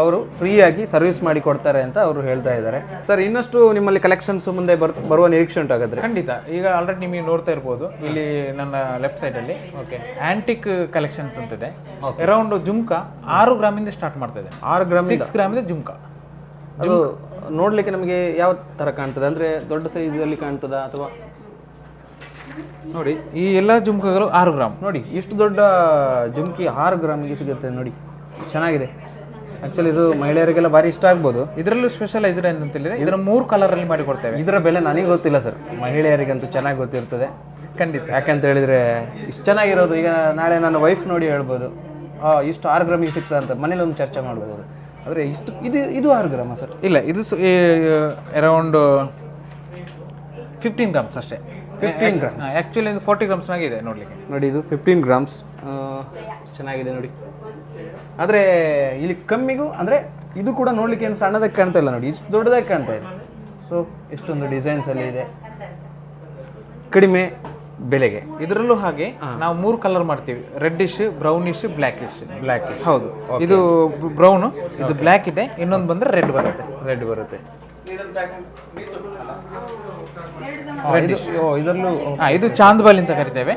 ಅವರು ಫ್ರೀಯಾಗಿ ಸರ್ವಿಸ್ ಮಾಡಿ ಕೊಡ್ತಾರೆ ಅಂತ ಅವರು ಹೇಳ್ತಾ ಇದ್ದಾರೆ. ಸರ್ ಇನ್ನಷ್ಟು ನಿಮ್ಮಲ್ಲಿ ಕಲೆಕ್ಷನ್ಸ್ ಮುಂದೆ ಬರ್ ಬರುವ ನಿರೀಕ್ಷೆ ಉಂಟಾಗಾದ್ರೆ ಖಂಡಿತ. ಈಗ ಆಲ್ರೆಡಿ ನಿಮಗೆ ನೋಡ್ತಾ ಇರ್ಬೋದು. ಇಲ್ಲಿ ನನ್ನ ಲೆಫ್ಟ್ ಸೈಡಲ್ಲಿ ಅಲ್ಲಿ ಓಕೆ ಆಂಟಿಕ್ ಕಲೆಕ್ಷನ್ಸ್ ಅಂತಿದೆ. ಅರೌಂಡ್ ಜುಮ್ಕಾ ಆರು ಗ್ರಾಮಿಂದ ಸ್ಟಾರ್ಟ್ ಮಾಡ್ತಾ ಇದೆ. ಆರು ಗ್ರಾಮ್ ಸಿಕ್ಸ್ ಗ್ರಾಮಿಂದ ಜುಮ್ಕ. ಅದು ನೋಡ್ಲಿಕ್ಕೆ ನಮಗೆ ಯಾವ ಥರ ಕಾಣ್ತದೆ? ಅಂದರೆ ದೊಡ್ಡ ಸೈಜಲ್ಲಿ ಕಾಣ್ತದ ಅಥವಾ? ನೋಡಿ ಈ ಎಲ್ಲ ಜುಮ್ಕಗಳು ಆರು ಗ್ರಾಮ್. ನೋಡಿ ಇಷ್ಟು ದೊಡ್ಡ ಜುಮ್ಕಿ ಆರು ಗ್ರಾಮಿಗೆ ಸಿಗುತ್ತೆ ನೋಡಿ. ಚೆನ್ನಾಗಿದೆ. ಆ್ಯಕ್ಚುಲಿ ಇದು ಮಹಿಳೆಯರಿಗೆಲ್ಲ ಭಾರಿ ಇಷ್ಟ ಆಗ್ಬೋದು. ಇದರಲ್ಲೂ ಸ್ಪೆಷಲೈಸ್ಡ್ ಅಂತ ಹೇಳಿದ್ರೆ ಇದರ ಮೂರು ಕಲರ್ ಅಲ್ಲಿ ಮಾಡಿ ಕೊಡ್ತೇವೆ ಇದರ ಬೆಲೆ ನನಗೆ ಗೊತ್ತಿಲ್ಲ ಸರ್. ಮಹಿಳೆಯರಿಗಂತೂ ಚೆನ್ನಾಗಿ ಗೊತ್ತಿರ್ತದೆ. ಖಂಡಿತ. ಯಾಕಂತ ಹೇಳಿದ್ರೆ ಇಷ್ಟು ಚೆನ್ನಾಗಿರೋದು. ಈಗ ನಾಳೆ ನನ್ನ ವೈಫ್ ನೋಡಿ ಹೇಳ್ಬೋದು. ಇಷ್ಟು ಆರು ಗ್ರಾಮಿಗೆ ಸಿಗ್ತದೆ ಅಂತ ಮನೇಲಿ ಒಂದು ಚರ್ಚೆ ಮಾಡ್ಬೋದು. ಆದರೆ ಇಷ್ಟು ಇದು ಇದು ಆರು ಗ್ರಾಮ ಸರ್. ಇಲ್ಲ ಇದು ಅರೌಂಡ್ ಫಿಫ್ಟೀನ್ ಗ್ರಾಮ್ಸ್ ಅಷ್ಟೇ. ಫಿಫ್ಟೀನ್ ಗ್ರಾಮ್ ಆ್ಯಕ್ಚುಲಿ ಇದು ಫೋರ್ಟಿ ಗ್ರಾಮ್ಸ್ನಾಗಿದೆ ನೋಡಲಿಕ್ಕೆ ನೋಡ್ಲಿಕ್ಕೆ. ನೋಡಿ ಇದು ಫಿಫ್ಟೀನ್ ಗ್ರಾಮ್ಸ್ ಚೆನ್ನಾಗಿದೆ ನೋಡಿ. ಆದರೆ ಇಲ್ಲಿ ಕಮ್ಮಿಗೂ ಅಂದರೆ ಇದು ಕೂಡ ನೋಡ್ಲಿಕ್ಕೆ ಏನು ಸಣ್ಣದಾಗಿ ಕಾಣ್ತಾ ಇಲ್ಲ ನೋಡಿ ಇಷ್ಟು ದೊಡ್ಡದಾಗಿ ಕಾಣ್ತಾ ಇದೆ. ಸೊ ಡಿಸೈನ್ಸ್ ಡಿಸೈನ್ಸಲ್ಲಿ ಇದೆ. ಕಡಿಮೆ. ಬೆಲೆಗೆ. ಇದರಲ್ಲೂ ಹಾಗೆ ನಾವು ಮೂರು ಕಲರ್ ಮಾಡ್ತೀವಿ. ರೆಡ್ಡಿಶ್ ಬ್ರೌನಿಶ್ ಬ್ಲ್ಯಾಕಿಶ್ ಬ್ಲ್ಯಾಕ್ ಹೌದು. ಇದು ಬ್ರೌನ್ ಇದು ಬ್ಲ್ಯಾಕ್ ಇದೆ. ಇನ್ನೊಂದು ಬಂದ್ರೆ ರೆಡ್ ಬರುತ್ತೆ. ರೆಡ್ ಬರುತ್ತೆ. ಇದು ಓ ಇದರಲ್ಲೂ ಹಾ ಇದು ಚಾಂದ್ಬಾಲ್ ಅಂತ ಕರಿತೇವೆ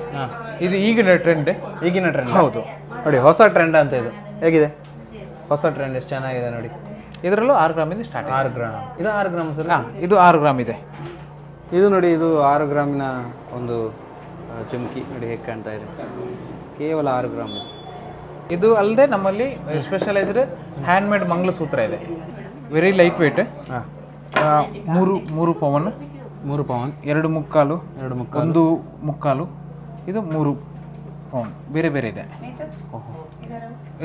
ಇದು ಈಗಿನ ಟ್ರೆಂಡ್ ಈಗಿನ ಟ್ರೆಂಡ್ ಹೌದು. ನೋಡಿ ಹೊಸ ಟ್ರೆಂಡ್ ಅಂತ ಇದು. ಹೇಗಿದೆ? ಹೊಸ ಟ್ರೆಂಡ್ ಎಷ್ಟು ಚೆನ್ನಾಗಿದೆ ನೋಡಿ. ಇದರಲ್ಲೂ ಆರು ಗ್ರಾಮಿಂದ ಸ್ಟಾರ್ಟ್ ಆರು ಗ್ರಾಮ್ ಇದು ಆರು ಗ್ರಾಮ್ ಸರ್? ಇದು ಆರು ಗ್ರಾಮ್ ಇದೆ. ಇದು ನೋಡಿ ಇದು ಆರು ಗ್ರಾಮಿನ ಒಂದು ಚುಮ್ಕಿ ನೋಡಿ ಹೇಗೆ ಕಾಣ್ತಾ ಇದೆ. ಕೇವಲ ಆರು ಗ್ರಾಮ್ ಇದು. ಅಲ್ಲದೆ ನಮ್ಮಲ್ಲಿ ಸ್ಪೆಷಲೈಸ್ಡ್ ಹ್ಯಾಂಡ್ಮೇಡ್ ಮಂಗಲಸೂತ್ರ ಇದೆ. ವೆರಿ ಲೈಟ್ ವೆಯ್ಟ್ ಹಾಂ ಮೂರು ಮೂರು ಪವನ್. ಮೂರು ಪವನ್. ಎರಡು ಮುಕ್ಕಾಲು. ಎರಡು ಮುಕ್ಕ ಒಂದು ಮುಕ್ಕಾಲು. ಇದು ಮೂರು ಪವನ್. ಬೇರೆ ಬೇರೆ ಇದೆ.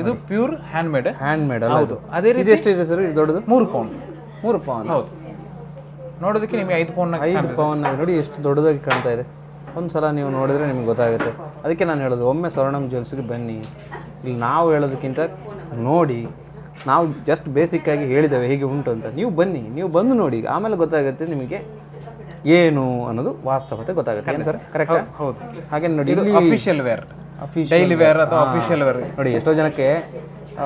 ಇದು ಪ್ಯೂರ್ ಹ್ಯಾಂಡ್ಮೇಡ್ ಹ್ಯಾಂಡ್ ಮೇಡ್ ಅಲ್ಲ ಹೌದು. ಅದೇ. ರೀತಿ ರೀತಿ ಇದೆ ಸರ್? ಇದು ದೊಡ್ಡದು? ಮೂರು ಪೌಂಡ್ ಮೂರು ಪವನ್. ಹೌದು. ನೋಡೋದಕ್ಕೆ ನಿಮಗೆ ಐದು ಪೌಂಡ್ ಐದು ಪವನ್ ನೋಡಿ ಎಷ್ಟು ದೊಡ್ಡದಾಗಿ ಕಾಣ್ತಾ ಇದೆ. ಒಂದು ಸಲ ನೀವು ನೋಡಿದ್ರೆ ನಿಮ್ಗೆ ಗೊತ್ತಾಗುತ್ತೆ. ಅದಕ್ಕೆ ನಾನು ಹೇಳೋದು ಒಮ್ಮೆ ಸ್ವರ್ಣಮ್ ಜ್ಯುವೆಲ್ಸ್ಗೆ ಬನ್ನಿ. ಇಲ್ಲಿ ನಾವು ಹೇಳೋದಕ್ಕಿಂತ ನೋಡಿ ನಾವು ಜಸ್ಟ್ ಬೇಸಿಕ್ಕಾಗಿ ಹೇಳಿದ್ದೇವೆ ಹೇಗೆ ಉಂಟು ಅಂತ. ನೀವು ಬನ್ನಿ ನೀವು ಬಂದು ನೋಡಿ ಆಮೇಲೆ ಗೊತ್ತಾಗುತ್ತೆ ನಿಮಗೆ ಏನು ಅನ್ನೋದು ವಾಸ್ತವತೆ ಗೊತ್ತಾಗುತ್ತೆ. ಸರ್? ಕರೆಕ್ಟ್ ಹೌದು ಹಾಗೆ ನೋಡಿ ಇದು ಇಲ್ಲಿ ಅಫಿಷಿಯಲ್ ವೇರ್ ಡೈಲಿ ವೇರ್ ಅಥವಾ ಅಫಿಷಿಯಲ್ ವೇರ್ ನೋಡಿ ಎಷ್ಟೋ ಜನಕ್ಕೆ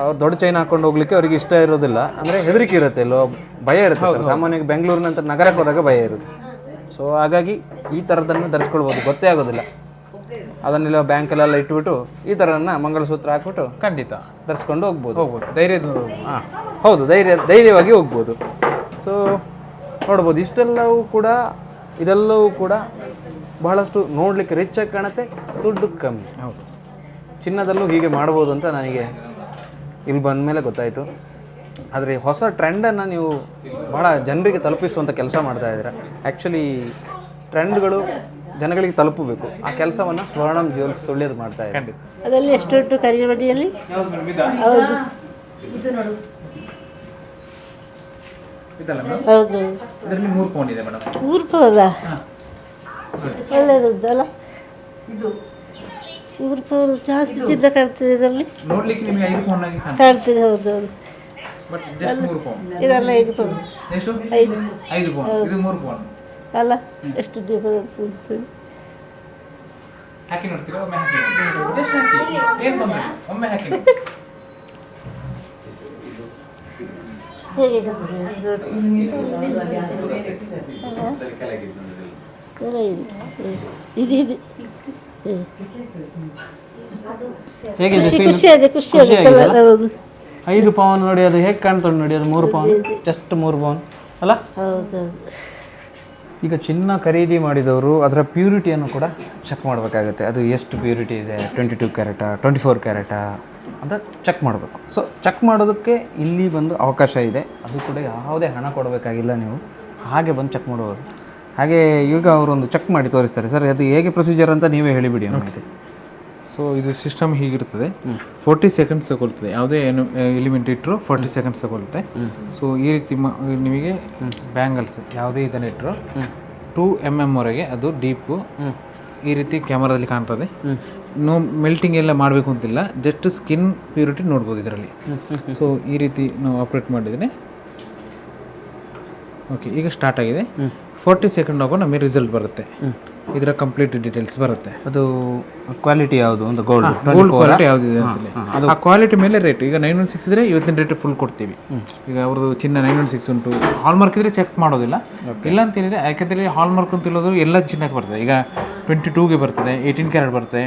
ಅವ್ರು ದೊಡ್ಡ ಚೈನ್ ಹಾಕೊಂಡು ಹೋಗ್ಲಿಕ್ಕೆ ಅವ್ರಿಗೆ ಇಷ್ಟ ಇರೋದಿಲ್ಲ. ಅಂದರೆ ಹೆದರಿಕೆ ಇರುತ್ತೆ ಎಲ್ಲೋ ಭಯ ಇರುತ್ತೆ ಸರ್. ಸಾಮಾನ್ಯವಾಗಿ ಬೆಂಗಳೂರಿನಂತ ನಗರಕ್ಕೆ ಹೋದಾಗ ಭಯ ಇರುತ್ತೆ. ಸೊ ಹಾಗಾಗಿ ಈ ಥರದನ್ನು ಧರಿಸ್ಕೊಳ್ಬೋದು. ಗೊತ್ತೇ ಆಗೋದಿಲ್ಲ. ಅದನ್ನೆಲ್ಲ ಬ್ಯಾಂಕಲ್ಲೆಲ್ಲ ಇಟ್ಬಿಟ್ಟು ಈ ಥರದನ್ನ ಮಂಗಳಸೂತ್ರ ಹಾಕ್ಬಿಟ್ಟು ಖಂಡಿತ. ಧರಿಸ್ಕೊಂಡು ಹೋಗ್ಬೋದು. ಹೋಗ್ಬೋದು. ಧೈರ್ಯದ ಹಾಂ. ಹೌದು ಧೈರ್ಯ ಧೈರ್ಯವಾಗಿ ಹೋಗ್ಬೋದು. ಸೊ ನೋಡ್ಬೋದು ಇಷ್ಟೆಲ್ಲವೂ ಕೂಡ ಇದೆಲ್ಲವೂ ಕೂಡ ಬಹಳಷ್ಟು ನೋಡಲಿಕ್ಕೆ ರಿಚ್ ಆಗಿ ಕಾಣುತ್ತೆ ದುಡ್ಡು ಕಮ್ಮಿ. ಹೌದು. ಚಿನ್ನದಲ್ಲೂ ಹೀಗೆ ಮಾಡ್ಬೋದು ಅಂತ ನನಗೆ ಇಲ್ಲಿ ಬಂದ ಮೇಲೆ ಗೊತ್ತಾಯಿತು. ಆದರೆ ಹೊಸ ಟ್ರೆಂಡನ್ನು ನೀವು ಭಾಳ ಜನರಿಗೆ ತಲುಪಿಸುವಂಥ ಕೆಲಸ ಮಾಡ್ತಾ ಇದ್ದೀರಾ? ಆ್ಯಕ್ಚುಲಿ ಟ್ರೆಂಡ್ಗಳು ಜನಗಳಿಗೆ ತಲುಪಬೇಕು. ಆ ಕೆಲಸವನ್ನು ಸ್ವರ್ಣಂ ಜ್ಯುವೆಲ್ಸ್ ಸುಳ್ಳ್ಯದು ಮಾಡ್ತಾ ಇದ್ದಾರೆ? ಅದರಲ್ಲಿ ಎಷ್ಟು ಕರಿಮಡಿಯಲ್ಲಿ ಹೌದು. ಹೌದು. ಇದರಲ್ಲಿ ಮೂರು ಪೌಂಡ್ ಇದೆ ಮೇಡಮ್. ಮೂರು ಮೂರು ಜಾಸ್ತಿ ಚಿನ್ನ ಕಾಣ್ತದೆ ಇದರಲ್ಲಿ. ಕಾಣ್ತದೆ ಹೌದು ಹೌದು. ಬಟ್ ಜಸ್ಟ್ ಮೂರು ಪೌಂಡ್ ಇದೆಲ್ಲ ಐದು ಎಷ್ಟು? ಐದು. ಐದು ಪೌಂಡ್ ಇದು ಮೂರು ಪೌಂಡ್ ಅಲ್ಲ ಎಷ್ಟು ದೀಪ ಹಾಕಿ ನೋಡ್ತೀರಾ? ಒಮ್ಮೆ ಹಾಕಿ ಜಸ್ಟ್ ಹಾಕಿ. ಏನು ತೊಂದರೆ ಇಲ್ಲ. ಒಮ್ಮೆ ಹಾಕಿ ಇದು ಇದು ಖುಷಿ? ಖುಷಿ ಅದೇ ಖುಷಿ ಹೌದು. ಐದು ಪವನ್ ನೋಡಿ ಅದು ಹೇಗೆ ಕಾಣ್ತದೆ ನೋಡಿ ಅದು ಮೂರು ಪವನ್? ಜಸ್ಟ್ ಮೂರು ಪವನ್ ಅಲ್ಲ? ಈಗ ಚಿನ್ನ ಖರೀದಿ ಮಾಡಿದವರು ಅದರ ಪ್ಯೂರಿಟಿಯನ್ನು ಕೂಡ ಚೆಕ್ ಮಾಡಬೇಕಾಗುತ್ತೆ. ಅದು ಎಷ್ಟು ಪ್ಯೂರಿಟಿ ಇದೆ? ಟ್ವೆಂಟಿ ಟೂ ಕ್ಯಾರೆಟಾ ಟ್ವೆಂಟಿ ಫೋರ್ ಕ್ಯಾರೆಟಾ? ಅಂತ ಚೆಕ್ ಮಾಡಬೇಕು. ಸೊ ಚೆಕ್ ಮಾಡೋದಕ್ಕೆ ಇಲ್ಲಿ ಬಂದು ಅವಕಾಶ ಇದೆ. ಅದು ಕೂಡ ಯಾವುದೇ ಹಣ ಕೊಡಬೇಕಾಗಿಲ್ಲ ನೀವು. ಹಾಗೆ ಬಂದು ಚೆಕ್ ಮಾಡಬಹುದು ಹಾಗೆ ಈಗ ಅವರೊಂದು ಚೆಕ್ ಮಾಡಿ ತೋರಿಸ್ತಾರೆ. ಸರ್ ಅದು ಹೇಗೆ ಪ್ರೊಸೀಜರ್ ಅಂತ ನೀವೇ ಹೇಳಿಬಿಡಿ ನಮಗೆ ಸೊ ಇದು ಸಿಸ್ಟಮ್ ಹೀಗಿರ್ತದೆ. ಫೋರ್ಟಿ ಸೆಕೆಂಡ್ಸ್ ತಗೊಳ್ತದೆ. ಯಾವುದೇ ಏನು ಎಲಿಮೆಂಟ್ ಇಟ್ಟರು ಫೋರ್ಟಿ ಸೆಕೆಂಡ್ಸ್ ತಗೊಳುತ್ತೆ ಸೊ ಈ ರೀತಿ ಮ- ನಿಮಗೆ ಬ್ಯಾಂಗಲ್ಸ್ ಯಾವುದೇ ಇದನ್ನು ಇಟ್ಟರು ಟೂ ಎಂ ಎಂ ವರೆಗೆ ಅದು ಡೀಪು ಈ ರೀತಿ ಕ್ಯಾಮರಾದಲ್ಲಿ ಕಾಣ್ತದೆ. ನೋ ಮೆಲ್ಟಿಂಗ್ ಎಲ್ಲ ಮಾಡಬೇಕು ಅಂತಿಲ್ಲ. ಜಸ್ಟ್ ಸ್ಕಿನ್ ಪ್ಯೂರಿಟಿ ನೋಡ್ಬೋದು ಇದರಲ್ಲಿ. ಸೊ ಈ ರೀತಿ ನಾವು ಆಪ್ರೇಟ್ ಮಾಡಿದರೆ ಓಕೆ ಈಗ ಸ್ಟಾರ್ಟ್ ಆಗಿದೆ. ಫೋರ್ಟಿ ಸೆಕೆಂಡ್ ಆಗೋ ನಮಗೆ ರಿಸಲ್ಟ್ ಬರುತ್ತೆ. ಇದರ ಕಂಪ್ಲೀಟ್ ಡೀಟೇಲ್ಸ್ ಬರುತ್ತೆ. ಅದು ಕ್ವಾಲಿಟಿ ಯಾವುದು? ಒಂದು ಗೋಲ್ಡ್ ಗೋಲ್ಡ್ ಕ್ವಾಲಿಟಿ ಯಾವ್ದಿದೆ ಅಂತೇಳಿ ಆ ಕ್ವಾಲಿಟಿ ಮೇಲೆ ರೇಟ್ ಈಗ ನೈನ್ ಒನ್ ಸಿಕ್ಸ್ ಇದ್ರೆ ಇವತ್ತಿನ ರೇಟ್ ಫುಲ್ ಕೊಡ್ತೀವಿ. ಈಗ ಅವ್ರದ್ದು ಚಿನ್ನ ನೈನ್ ಒನ್ ಸಿಕ್ಸ್ ಉಂಟು. ಹಾಲ್ಮಾರ್ಕ್ ಇದ್ರೆ ಚೆಕ್ ಮಾಡೋದಿಲ್ಲ. ಇಲ್ಲ ಅಂತ ಹೇಳಿದ್ರೆ ಹಾಲ್ ಹಾಲ್ಮಾರ್ಕ್ ಅಂತ ಹೇಳೋದು ಎಲ್ಲ ಚಿನ್ನಕ್ಕೆ ಬರ್ತದೆ. ಈಗ ಟ್ವೆಂಟಿ ಟೂಗೆ ಬರ್ತದೆ ಏಯ್ಟೀನ್ ಕ್ಯಾರೆಟ್ ಬರುತ್ತೆ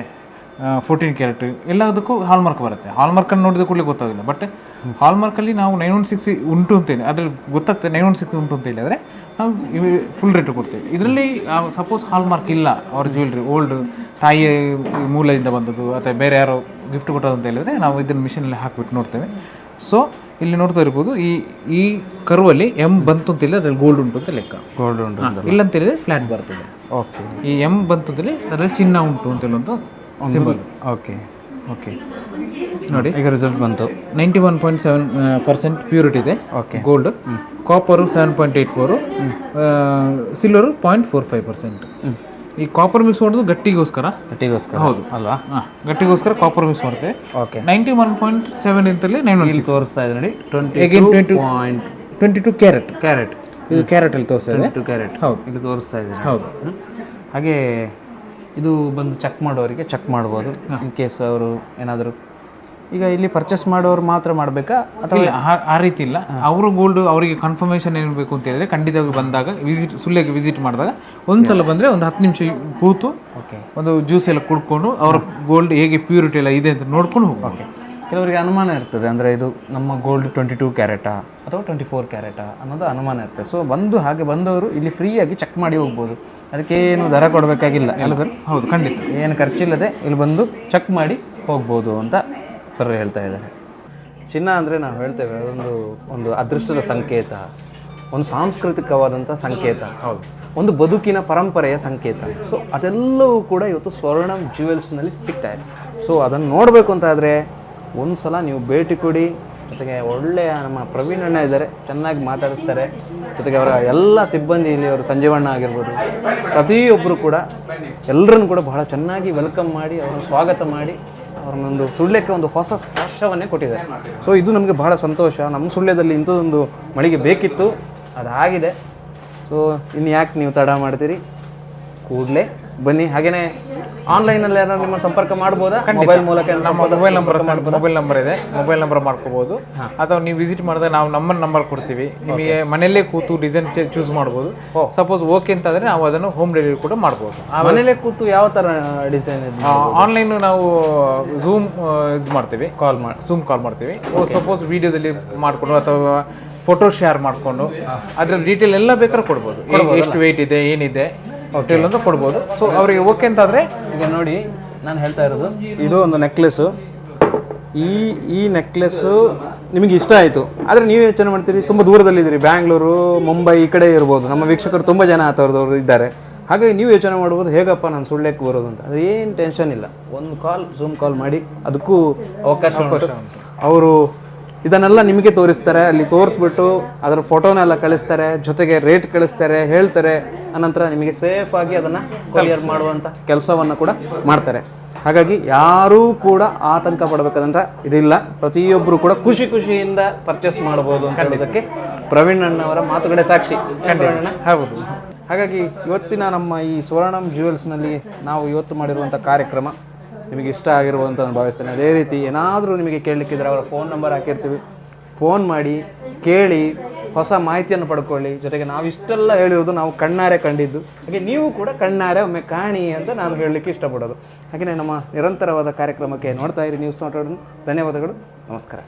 ಫೋರ್ಟೀನ್ ಕ್ಯಾರೆಟ್ ಎಲ್ಲದಕ್ಕೂ ಹಾಲ್ಮಾರ್ಕ್ ಬರುತ್ತೆ. ಹಾಲ್ಮಾರ್ಕನ್ನು ನೋಡಿದ ಕೂಡಲೇ ಗೊತ್ತಾಗಿಲ್ಲ ಬಟ್ ಹಾಲ್ಮಾರ್ಕಲ್ಲಿ ನಾವು ನೈನ್ ಒನ್ ಸಿಕ್ಸ್ ಉಂಟು ಅಂತೇಳಿ ಅದ್ರಲ್ಲಿ ಗೊತ್ತಾಗ್ತದೆ ನೈನ್ ಒನ್ ಸಿಕ್ಸ್ ಉಂಟು ಅಂತ ಹೇಳಿದ್ರೆ ನಾವು ಫುಲ್ ರೇಟ್ ಕೊಡ್ತೇವೆ. ಇದರಲ್ಲಿ ಸಪೋಸ್ ಹಾಲ್ಮಾರ್ಕ್ ಇಲ್ಲ ಅವ್ರ ಜ್ಯುವೆಲ್ರಿ ಓಲ್ಡ್ ತಾಯಿ ಮೂಲದಿಂದ ಬಂದದ್ದು ಅಥವಾ ಬೇರೆ ಯಾರೋ ಗಿಫ್ಟ್ ಕೊಟ್ಟದ್ದು ಅಂತ ಹೇಳಿದ್ರೆ ನಾವು ಇದನ್ನು ಮಿಷಿನಲ್ಲಿ ಹಾಕಿಬಿಟ್ಟು ನೋಡ್ತೇವೆ. ಸೊ ಇಲ್ಲಿ ನೋಡ್ತಾ ಇರ್ಬೋದು ಈ ಈ ಕರುವಲ್ಲಿ ಎಂ ಬಂತು ಅಂತ ಹೇಳಿದ್ರೆ ಅದರಲ್ಲಿ ಗೋಲ್ಡ್ ಉಂಟು ಅಂತ ಲೆಕ್ಕ. ಗೋಲ್ಡ್ ಉಂಟು ಇಲ್ಲ ಅಂತ ಹೇಳಿದ್ರೆ ಫ್ಲಾಟ್ ಬರ್ತದೆ. ಓಕೆ ಈ ಎಂ ಬಂತು ಅಂತೇಳಿ ಅದರಲ್ಲಿ ಚಿನ್ನ ಉಂಟು ಅಂತ ಹೇಳುವಂಥ ಸಿಂಬಲ್ ಓಕೆ ಓಕೆ ನೋಡಿ. ಈಗ ರಿಸಲ್ಟ್ ಬಂತು. Ninety one point seven percent purity ಇದೆ. Okay gold copper seven point eight four silver point four five percent ಈ ಕಾಪರ್ ಮಿಕ್ಸ್ ಮಾಡೋದು ಗಟ್ಟಿಗೋಸ್ಕರ? ಗಟ್ಟಿಗೋಸ್ಕರ. ಹೌದು. ಅಲ್ವಾ? ಹಾಂ. ಗಟ್ಟಿಗೋಸ್ಕರ ಕಾಪರ್ ಮಿಕ್ಸ್ ಮಾಡ್ತೇವೆ okay ninety one point seven ಇಂತಲ್ಲಿ nine one ತೋರಿಸ್ತಾ ಇದೆ ನೋಡಿ. Twenty 20 point twenty two carat carat ಇದು ಕ್ಯಾರೆಟ್ ಅಲ್ಲಿ ತೋರಿಸ್ತಾ ಇದೆ. ಟು ಕ್ಯಾರೆಟ್ ಹೌದು. ಇಲ್ಲಿ ತೋರಿಸ್ತಾ ಇದೆ ಹೌದು. ಹಾಗೆ ಇದು ಬಂದು ಚೆಕ್ ಮಾಡೋರಿಗೆ ಚೆಕ್ ಮಾಡ್ಬೋದು. ಇನ್ ಕೇಸ್ ಅವರು ಏನಾದರೂ ಈಗ ಇಲ್ಲಿ ಪರ್ಚೇಸ್ ಮಾಡೋರು ಮಾತ್ರ ಮಾಡಬೇಕಾ ಅಥವಾ ಇಲ್ಲ ಆ- ಆ ರೀತಿ ಇಲ್ಲ. ಅವರು ಗೋಲ್ಡ್ ಅವರಿಗೆ ಕನ್ಫರ್ಮೇಷನ್ ಏನು ಬೇಕು ಅಂತ ಹೇಳಿದ್ರೆ ಖಂಡಿತವಾಗಿ ಬಂದಾಗ ವಿಸಿಟ್ ಸುಳ್ಳಿಗೆ ವಿಸಿಟ್ ಮಾಡಿದಾಗ ಒಂದ್ಸಲ ಬಂದರೆ ಒಂದು ಹತ್ತು ನಿಮಿಷ ಕೂತು ಓಕೆ ಒಂದು ಜ್ಯೂಸ್ ಎಲ್ಲ ಕುಡ್ಕೊಂಡು ಅವ್ರ ಗೋಲ್ಡ್ ಹೇಗೆ ಪ್ಯೂರಿಟಿ ಎಲ್ಲ ಇದೆ ಅಂತ ನೋಡ್ಕೊಂಡು ಹೋಗ್ಬೇಕು ಕೆಲವರಿಗೆ ಅನುಮಾನ ಇರ್ತದೆ ಅಂದರೆ ಇದು ನಮ್ಮ ಗೋಲ್ಡ್ ಟ್ವೆಂಟಿ ಟೂ ಕ್ಯಾರೆಟಾ ಅಥವಾ ಟ್ವೆಂಟಿ ಫೋರ್ ಕ್ಯಾರೆಟಾ ಅನ್ನೋದು ಅನುಮಾನ ಇರ್ತದೆ. ಸೊ ಬಂದು ಹಾಗೆ ಬಂದವರು ಇಲ್ಲಿ ಫ್ರೀಯಾಗಿ ಚೆಕ್ ಮಾಡಿ ಹೋಗ್ಬೋದು. ಅದಕ್ಕೆ ಏನು ದರ ಕೊಡಬೇಕಾಗಿಲ್ಲ ಅಲ್ಲ ಸರ್ ಹೌದು ಖಂಡಿತ. ಏನು ಖರ್ಚಿಲ್ಲದೆ ಇಲ್ಲಿ ಬಂದು ಚೆಕ್ ಮಾಡಿ ಹೋಗ್ಬೋದು ಅಂತ ಸರ್ ಹೇಳ್ತಾ ಇದ್ದಾರೆ. ಚಿನ್ನ ಅಂದರೆ ನಾವು ಹೇಳ್ತೇವೆ ಅದೊಂದು ಒಂದು ಅದೃಷ್ಟದ ಸಂಕೇತ ಒಂದು ಸಾಂಸ್ಕೃತಿಕವಾದಂಥ ಸಂಕೇತ. ಹೌದು. ಒಂದು ಬದುಕಿನ ಪರಂಪರೆಯ ಸಂಕೇತ. ಸೊ ಅದೆಲ್ಲವೂ ಕೂಡ ಇವತ್ತು ಸ್ವರ್ಣ ಜ್ಯುವೆಲ್ಸ್ನಲ್ಲಿ ಸಿಗ್ತಾ ಇದೆ. ಸೊ ಅದನ್ನು ನೋಡಬೇಕು ಅಂತ ಆದರೆ ಒಂದು ಸಲ ನೀವು ಭೇಟಿ ಕೊಡಿ ಜೊತೆಗೆ ಒಳ್ಳೆಯ ನಮ್ಮ ಪ್ರವೀಣ್ ಅಣ್ಣ ಇದ್ದಾರೆ, ಚೆನ್ನಾಗಿ ಮಾತಾಡಿಸ್ತಾರೆ. ಜೊತೆಗೆ ಅವರ ಎಲ್ಲ ಸಿಬ್ಬಂದಿ ಇಲ್ಲಿ ಅವರು ಸಂಜೀವಣ್ಣ ಆಗಿರ್ಬೋದು ಪ್ರತಿಯೊಬ್ಬರು ಕೂಡ ಎಲ್ಲರನ್ನು ಕೂಡ ಬಹಳ ಚೆನ್ನಾಗಿ ವೆಲ್ಕಮ್ ಮಾಡಿ, ಅವರನ್ನು ಸ್ವಾಗತ ಮಾಡಿ, ಅವ್ರನ್ನೊಂದು ಸುಳ್ಯಕ್ಕೆ ಒಂದು ಹೊಸ ಸ್ಪರ್ಶವನ್ನೇ ಕೊಟ್ಟಿದ್ದಾರೆ. ಸೊ ಇದು ನಮಗೆ ಬಹಳ ಸಂತೋಷ. ನಮ್ಮ ಸುಳ್ಯದಲ್ಲಿ ಇಂಥದ್ದೊಂದು ಮಳಿಗೆ ಬೇಕಿತ್ತು, ಅದಾಗಿದೆ. ಸೊ ಇನ್ನು ಯಾಕೆ ನೀವು ತಡ ಮಾಡ್ತೀರಿ? ಕೂಡಲೇ ಬನ್ನಿ. ಹಾಗೇನೆ ಆನ್ಲೈನಲ್ಲಿ ಏನಾದ್ರು ನಿಮ್ಮ ಸಂಪರ್ಕ ಮಾಡ್ಬೋದಾ? ಮೊಬೈಲ್ ಮೂಲಕ ನಮ್ಮ ಮೊಬೈಲ್ ನಂಬರ್ ಮೊಬೈಲ್ ನಂಬರ್ ಇದೆ. ಮೊಬೈಲ್ ನಂಬರ್ ಮಾಡ್ಕೋಬಹುದು ಅಥವಾ ನೀವು ವಿಸಿಟ್ ಮಾಡಿದಾಗ ನಾವು ನಮ್ಮ ನಂಬರ್ ಕೊಡ್ತೀವಿ. ನಿಮಗೆ ಮನೆಯಲ್ಲೇ ಕೂತು ಡಿಸೈನ್ ಚೂಸ್ ಮಾಡ್ಬೋದು. ಸಪೋಸ್ ಓಕೆ ಅಂತ ಆದ್ರೆ ನಾವು ಅದನ್ನು ಹೋಮ್ ಡೆಲಿವರಿ ಕೂಡ ಮಾಡ್ಬೋದು. ಮನೆಯಲ್ಲೇ ಕೂತು ಯಾವ ಥರ ಡಿಸೈನ್ ಆನ್ಲೈನ್ ನಾವು ಝೂಮ್ ಇದು ಮಾಡ್ತೀವಿ. ಕಾಲ್ ಮಾಡಿ ಝೂಮ್ ಕಾಲ್ ಮಾಡ್ತೀವಿ. ಸಪೋಸ್ ವಿಡಿಯೋದಲ್ಲಿ ಮಾಡಿಕೊಂಡು ಅಥವಾ ಫೋಟೋ ಶೇರ್ ಮಾಡಿಕೊಂಡು ಅದ್ರ ಡೀಟೇಲ್ ಎಲ್ಲ ಬೇಕಾದ್ರೆ ಕೊಡ್ಬೋದು. ಎಷ್ಟು ವೆಯ್ಟ್ ಇದೆ ಏನಿದೆ? ಡೀಟೇಲ್ ಅಂತ ಕೊಡ್ಬೋದು. ಸೊ ಅವರಿಗೆ ಓಕೆ ಅಂತಾದ್ರೆ ಈಗ ನೋಡಿ ನಾನು ಹೇಳ್ತಾ ಇರೋದು. ಇದು ಒಂದು ನೆಕ್ಲೆಸ್ಸು ಈ ಈ ನೆಕ್ಲೆಸ್ಸು ನಿಮಗೆ ಇಷ್ಟ ಆಯಿತು. ಆದರೆ ನೀವು ಯೋಚನೆ ಮಾಡ್ತೀರಿ ತುಂಬ ದೂರದಲ್ಲಿದ್ದೀರಿ ಬ್ಯಾಂಗ್ಳೂರು ಮುಂಬೈ ಈ ಕಡೆ ಇರ್ಬೋದು. ನಮ್ಮ ವೀಕ್ಷಕರು ತುಂಬ ಜನ ಆ ಥರದವ್ರು ಇದ್ದಾರೆ. ಹಾಗಾಗಿ ನೀವು ಯೋಚನೆ ಮಾಡ್ಬೋದು ಹೇಗಪ್ಪ ನಾನು ಸುಳ್ಳ್ಯಕ್ಕೆ ಬರೋದು ಅಂತ. ಅದು ಏನು ಟೆನ್ಷನ್ ಇಲ್ಲ. ಒಂದು ಕಾಲ್ ಝೂಮ್ ಕಾಲ್ ಮಾಡಿ ಅದಕ್ಕೂ ಅವಕಾಶ ಅವರು ಇದನ್ನೆಲ್ಲ ನಿಮಗೆ ತೋರಿಸ್ತಾರೆ. ಅಲ್ಲಿ ತೋರಿಸ್ಬಿಟ್ಟು ಅದರ ಫೋಟೋನೆಲ್ಲ ಕಳಿಸ್ತಾರೆ ಜೊತೆಗೆ ರೇಟ್ ಕಳಿಸ್ತಾರೆ ಹೇಳ್ತಾರೆ. ಅನಂತರ ನಿಮಗೆ ಸೇಫ್ ಆಗಿ ಅದನ್ನು ಕ್ಲಿಯರ್ ಮಾಡುವಂಥ ಕೆಲಸವನ್ನು ಕೂಡ ಮಾಡ್ತಾರೆ. ಹಾಗಾಗಿ ಯಾರೂ ಕೂಡ ಆತಂಕ ಪಡಬೇಕಾದಂಥ ಇದಿಲ್ಲ. ಪ್ರತಿಯೊಬ್ಬರು ಕೂಡ ಖುಷಿ ಖುಷಿಯಿಂದ ಪರ್ಚೇಸ್ ಮಾಡ್ಬೋದು ಅಂತ ಹೇಳೋದಕ್ಕೆ ಪ್ರವೀಣ್ ಅಣ್ಣವರ ಮಾತುಗಳೇ ಸಾಕ್ಷಿ? ಹೌದು. ಹಾಗಾಗಿ ಇವತ್ತಿನ ನಮ್ಮ ಈ ಸುವರ್ಣಂ ಜ್ಯುವೆಲ್ಸ್ನಲ್ಲಿ ನಾವು ಇವತ್ತು ಮಾಡಿರುವಂಥ ಕಾರ್ಯಕ್ರಮ ನಿಮಗೆ ಇಷ್ಟ ಆಗಿರುವಂತ ನಾನು ಭಾವಿಸ್ತೇನೆ. ಅದೇ ರೀತಿ ಏನಾದರೂ ನಿಮಗೆ ಕೇಳಲಿಕ್ಕಿದ್ರೆ ಅವರ ಫೋನ್ ನಂಬರ್ ಹಾಕಿರ್ತೀವಿ. ಫೋನ್ ಮಾಡಿ, ಕೇಳಿ, ಹೊಸ ಮಾಹಿತಿಯನ್ನು ಪಡ್ಕೊಳ್ಳಿ. ಜೊತೆಗೆ ನಾವು ಇಷ್ಟೆಲ್ಲ ಹೇಳಿರೋದು ನಾವು ಕಣ್ಣಾರೆ ಕಂಡಿದ್ದು. ಹಾಗೆ ನೀವು ಕೂಡ ಕಣ್ಣಾರೆ, ಒಮ್ಮೆ ಕಾಣಿ ಅಂತ ನಾನು ಹೇಳಲಿಕ್ಕೆ ಇಷ್ಟಪಡೋದು. ಹಾಗೆಯೇ ನಮ್ಮ ನಿರಂತರವಾದ ಕಾರ್ಯಕ್ರಮಕ್ಕೆ ನೋಡ್ತಾ ಇರಿ ನ್ಯೂಸ್ ನೋಟೋಡ್ ಧನ್ಯವಾದಗಳು. ನಮಸ್ಕಾರ.